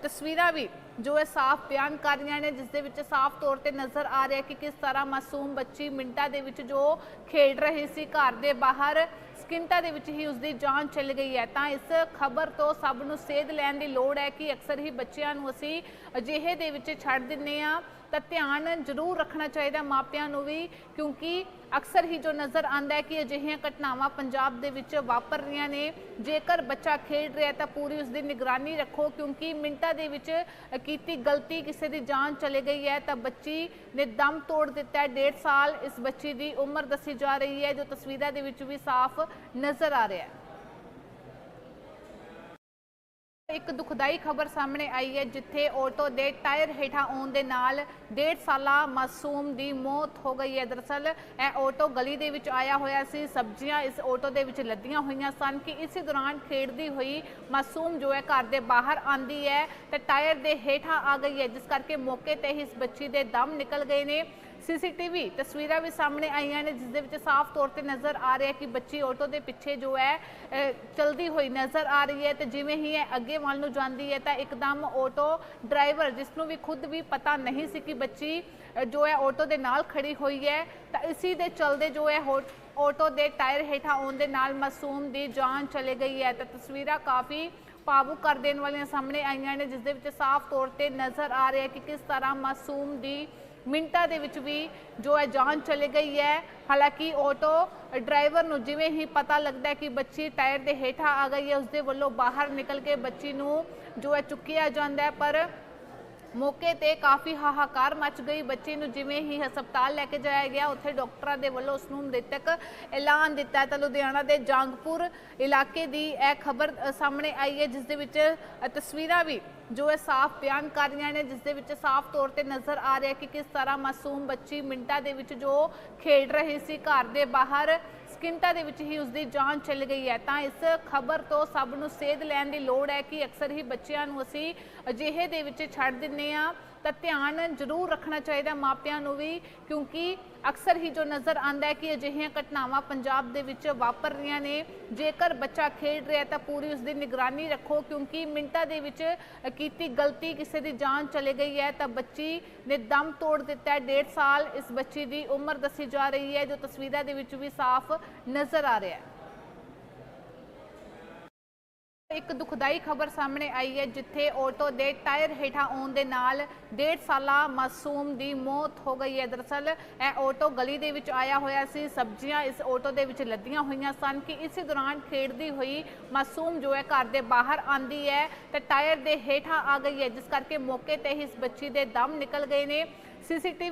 ਤਸਵੀਰਾਂ ਵੀ ਜੋ ਹੈ ਸਾਫ਼ ਬਿਆਨ ਕਰ ਰਹੀਆਂ ਨੇ, ਜਿਸ ਦੇ ਵਿੱਚ ਸਾਫ਼ ਤੌਰ ਤੇ ਨਜ਼ਰ ਆ ਰਿਹਾ ਕਿ ਕਿਸ ਤਰ੍ਹਾਂ ਮਾਸੂਮ ਬੱਚੀ ਮਿੰਟਾਂ ਦੇ ਵਿੱਚ ਜੋ ਖੇਡ ਰਹੀ ਸੀ ਘਰ ਦੇ ਬਾਹਰ ਸਕਿੰਟਾਂ ਦੇ ਵਿੱਚ ਹੀ ਉਸ ਦੀ ਜਾਨ ਚਲ ਗਈ ਹੈ। ਤਾਂ ਇਸ ਖਬਰ ਤੋਂ ਸਭ ਨੂੰ ਸੇਧ ਲੈਣ ਦੀ ਲੋੜ ਹੈ ਕਿ ਅਕਸਰ ਹੀ ਬੱਚਿਆਂ ਨੂੰ ਅਸੀਂ ਅਜਿਹੇ ਦੇ ਵਿੱਚ ਛੱਡ ਦਿੰਨੇ ਆ ਤਾਂ ਧਿਆਨ ਜ਼ਰੂਰ ਰੱਖਣਾ ਚਾਹੀਦਾ ਮਾਪਿਆਂ ਨੂੰ ਵੀ, ਕਿਉਂਕਿ ਅਕਸਰ ਹੀ ਜੋ ਨਜ਼ਰ ਆਂਦਾ ਹੈ ਕਿ ਅਜਿਹੀਆਂ ਘਟਨਾਵਾਂ ਪੰਜਾਬ ਦੇ ਵਿੱਚ ਵਾਪਰ ਰਹੀਆਂ ਨੇ। ਜੇਕਰ ਬੱਚਾ ਖੇਡ ਰਿਹਾ ਤਾਂ ਪੂਰੀ ਉਸ ਦੀ ਨਿਗਰਾਨੀ ਰੱਖੋ, ਕਿਉਂਕਿ ਮਿੰਟਾਂ ਦੇ ਵਿੱਚ ਕੀਤੀ ਗਲਤੀ ਕਿਸੇ ਦੀ ਜਾਨ ਚਲੇ ਗਈ ਹੈ ਤਾਂ ਬੱਚੀ ਨੇ ਦਮ ਤੋੜ ਦਿੱਤਾ ਹੈ। 1.5 ਸਾਲ ਇਸ ਬੱਚੀ ਦੀ ਉਮਰ ਦੱਸੀ ਜਾ ਰਹੀ ਹੈ, ਜੋ ਤਸਵੀਰਾਂ ਦੇ ਵਿੱਚ ਵੀ ਸਾਫ਼ ਨਜ਼ਰ ਆ ਰਿਹਾ ਹੈ। ਇੱਕ ਦੁਖਦਾਈ ਖਬਰ ਸਾਹਮਣੇ ਆਈ ਹੈ, ਜਿੱਥੇ ਆਟੋ ਦੇ ਟਾਇਰ ਹੇਠਾਂ ਆਉਣ ਦੇ ਨਾਲ ਡੇਢ ਸਾਲਾ ਮਾਸੂਮ ਦੀ ਮੌਤ ਹੋ ਗਈ ਹੈ। ਦਰਅਸਲ, ਇਹ ਆਟੋ ਗਲੀ ਦੇ ਵਿੱਚ ਆਇਆ ਹੋਇਆ ਸੀ। ਸਬਜ਼ੀਆਂ ਇਸ ਆਟੋ ਦੇ ਵਿੱਚ ਲੱਦੀਆਂ ਹੋਈਆਂ ਸਨ ਕਿ ਇਸੇ ਦੌਰਾਨ ਖੇਡਦੀ ਹੋਈ ਮਾਸੂਮ ਜੋ ਹੈ ਘਰ ਦੇ ਬਾਹਰ ਆਂਦੀ ਹੈ ਤੇ ਟਾਇਰ ਦੇ ਹੇਠਾਂ ਆ ਗਈ ਹੈ, ਜਿਸ ਕਰਕੇ ਮੌਕੇ ਤੇ ਹੀ ਇਸ ਬੱਚੀ ਦੇ ਦਮ ਨਿਕਲ ਗਏ ਨੇ। ਸੀਸੀਟੀਵੀ ਤਸਵੀਰਾਂ ਵੀ ਸਾਹਮਣੇ ਆਈਆਂ ਨੇ ਜਿਸ ਦੇ ਵਿੱਚ ਸਾਫ਼ ਤੌਰ ਤੇ ਨਜ਼ਰ ਆ ਰਿਹਾ ਕਿ ਬੱਚੀ ਆਟੋ ਦੇ ਪਿੱਛੇ ਜੋ ਹੈ ਅਹ, ਚਲਦੀ ਹੋਈ ਨਜ਼ਰ ਆ ਰਹੀ ਹੈ ਤੇ ਜਿਵੇਂ ਹੀ ਇਹ ਅੱਗੇ ਵੱਲ ਨੂੰ ਜਾਂਦੀ ਹੈ ਤਾਂ ਇੱਕਦਮ ਆਟੋ ਡਰਾਈਵਰ ਜਿਸ ਨੂੰ ਵੀ ਖੁਦ ਵੀ ਪਤਾ ਨਹੀਂ ਸੀ ਕਿ ਬੱਚੀ ਜੋ ਹੈ ਆਟੋ ਦੇ ਨਾਲ ਖੜੀ ਹੋਈ ਹੈ ਤਾਂ ਇਸੀ ਦੇ ਚਲਦੇ ਜੋ ਹੈ ਹੋ- ਆਟੋ ਦੇ ਟਾਇਰ ਹੇਠਾਂ ਆਉਣ ਦੇ ਨਾਲ ਮਾਸੂਮ ਦੀ ਜਾਨ ਚਲੇ ਗਈ ਹੈ। ਤਾਂ ਤਸਵੀਰਾਂ ਕਾਫੀ ਭਾਵੁਕ ਕਰ ਦੇਣ ਵਾਲੀਆਂ ਸਾਹਮਣੇ ਆਈਆਂ ਨੇ ਜਿਸ ਦੇ ਵਿੱਚ ਸਾਫ਼ ਤੌਰ ਤੇ ਨਜ਼ਰ ਆ ਰਿਹਾ ਕਿ ਕਿਸ ਤਰ੍ਹਾਂ ਮਾਸੂਮ ਦੀ ਮਿੰਟਾਂ ਦੇ ਵਿੱਚ ਵੀ ਜੋ ਹੈ ਜਾਨ ਚਲੇ ਗਈ ਹੈ, ਹਾਲਾਂਕਿ ਆਟੋ ਡਰਾਈਵਰ ਨੂੰ ਜਿਵੇਂ ਹੀ ਪਤਾ ਲੱਗਦਾ ਕਿ ਬੱਚੀ ਟਾਇਰ ਦੇ ਹੇਠਾਂ ਆ ਗਈ ਹੈ, ਉਸਦੇ ਵੱਲੋਂ ਬਾਹਰ ਨਿਕਲ ਕੇ ਬੱਚੀ ਨੂੰ ਜੋ ਹੈ ਚੁੱਕਿਆ ਜਾਂਦਾ ਪਰ ਮੌਕੇ ਤੇ ਕਾਫੀ ਹਾਹਾਕਾਰ ਮਚ ਗਈ। ਬੱਚੇ ਨੂੰ ਜਿਵੇਂ ਹੀ ਹਸਪਤਾਲ ਲੈ ਕੇ ਜਾਇਆ ਗਿਆ, ਉੱਥੇ ਡਾਕਟਰਾਂ ਦੇ ਵੱਲੋਂ ਉਸ ਨੂੰ ਮ੍ਰਿਤਕ ਐਲਾਨ ਦਿੱਤਾ ਤਾਂ ਲੁਧਿਆਣਾ ਦੇ ਜੰਗਪੁਰ ਇਲਾਕੇ ਦੀ ਇਹ ਖਬਰ ਸਾਹਮਣੇ ਆਈ ਹੈ, ਜਿਸ ਦੇ ਵਿੱਚ ਤਸਵੀਰਾਂ ਵੀ ਜੋ ਹੈ ਸਾਫ਼ ਬਿਆਨ ਕਰ ਰਹੀਆਂ ਨੇ, ਜਿਸ ਦੇ ਵਿੱਚ ਸਾਫ਼ ਤੌਰ ਤੇ ਨਜ਼ਰ ਆ ਰਿਹਾ ਕਿ ਕਿਸ ਤਰ੍ਹਾਂ ਮਾਸੂਮ ਬੱਚੀ ਮਿੰਟਾਂ ਦੇ ਵਿੱਚ ਜੋ ਖੇਡ ਰਹੀ ਸੀ ਘਰ ਦੇ ਬਾਹਰ, ਸਕਿੰਟਾਂ ਦੇ ਵਿੱਚ ਹੀ ਉਸਦੀ ਜਾਨ ਚਲ ਗਈ ਹੈ। ਤਾਂ ਇਸ ਖਬਰ ਤੋਂ ਸਭ ਨੂੰ ਸੇਧ ਲੈਣ ਦੀ ਲੋੜ ਹੈ ਕਿ ਅਕਸਰ ਹੀ ਬੱਚਿਆਂ ਨੂੰ ਅਸੀਂ ਅਜਿਹੇ ਦੇ ਵਿੱਚ ਛੱਡ ਦਿੰਨੇ ਆ ਤਾਂ ਧਿਆਨ ਜ਼ਰੂਰ ਰੱਖਣਾ ਚਾਹੀਦਾ ਮਾਪਿਆਂ ਨੂੰ ਵੀ, ਕਿਉਂਕਿ ਅਕਸਰ ਹੀ ਜੋ ਨਜ਼ਰ ਆਂਦਾ ਹੈ ਕਿ ਅਜਿਹੀਆਂ ਘਟਨਾਵਾਂ ਪੰਜਾਬ ਦੇ ਵਿੱਚ ਵਾਪਰ ਰਹੀਆਂ ਨੇ। ਜੇਕਰ ਬੱਚਾ ਖੇਡ ਰਿਹਾ ਤਾਂ ਪੂਰੀ ਉਸ ਦੀ ਨਿਗਰਾਨੀ ਰੱਖੋ, ਕਿਉਂਕਿ ਮਿੰਟਾਂ ਦੇ ਵਿੱਚ ਕੀਤੀ ਗਲਤੀ ਕਿਸੇ ਦੀ ਜਾਨ ਚਲੇ ਗਈ ਹੈ ਤਾਂ ਬੱਚੀ ਨੇ ਦਮ ਤੋੜ ਦਿੱਤਾ ਹੈ। ਡੇਢ ਸਾਲ ਇਸ ਬੱਚੀ ਦੀ ਉਮਰ ਦੱਸੀ ਜਾ ਰਹੀ ਹੈ, ਜੋ ਤਸਵੀਰਾਂ ਦੇ ਵਿੱਚ ਵੀ ਸਾਫ਼ ਨਜ਼ਰ ਆ ਰਿਹਾ ਹੈ। ਇੱਕ ਦੁਖਦਾਈ ਖਬਰ ਸਾਹਮਣੇ ਆਈ ਹੈ, ਜਿੱਥੇ ਆਟੋ ਦੇ ਟਾਇਰ ਹੇਠਾਂ ਆਉਣ ਦੇ ਨਾਲ ਡੇਢ ਸਾਲਾ ਮਾਸੂਮ ਦੀ ਮੌਤ ਹੋ ਗਈ ਹੈ। ਦਰਅਸਲ, ਇਹ ਆਟੋ ਗਲੀ ਦੇ ਵਿੱਚ ਆਇਆ ਹੋਇਆ ਸੀ। ਸਬਜ਼ੀਆਂ ਇਸ ਆਟੋ ਦੇ ਵਿੱਚ ਲੱਦੀਆਂ ਹੋਈਆਂ ਸਨ ਕਿ ਇਸੇ ਦੌਰਾਨ ਖੇਡਦੀ ਹੋਈ ਮਾਸੂਮ ਜੋ ਹੈ ਘਰ ਦੇ ਬਾਹਰ ਆਂਦੀ ਹੈ ਤੇ ਟਾਇਰ ਦੇ ਹੇਠਾਂ ਆ ਗਈ ਹੈ, ਜਿਸ ਕਰਕੇ ਮੌਕੇ ਤੇ ਹੀ ਇਸ ਬੱਚੀ ਦੇ ਦਮ ਨਿਕਲ ਗਏ ਨੇ। ਸੀਸੀਟੀਵੀ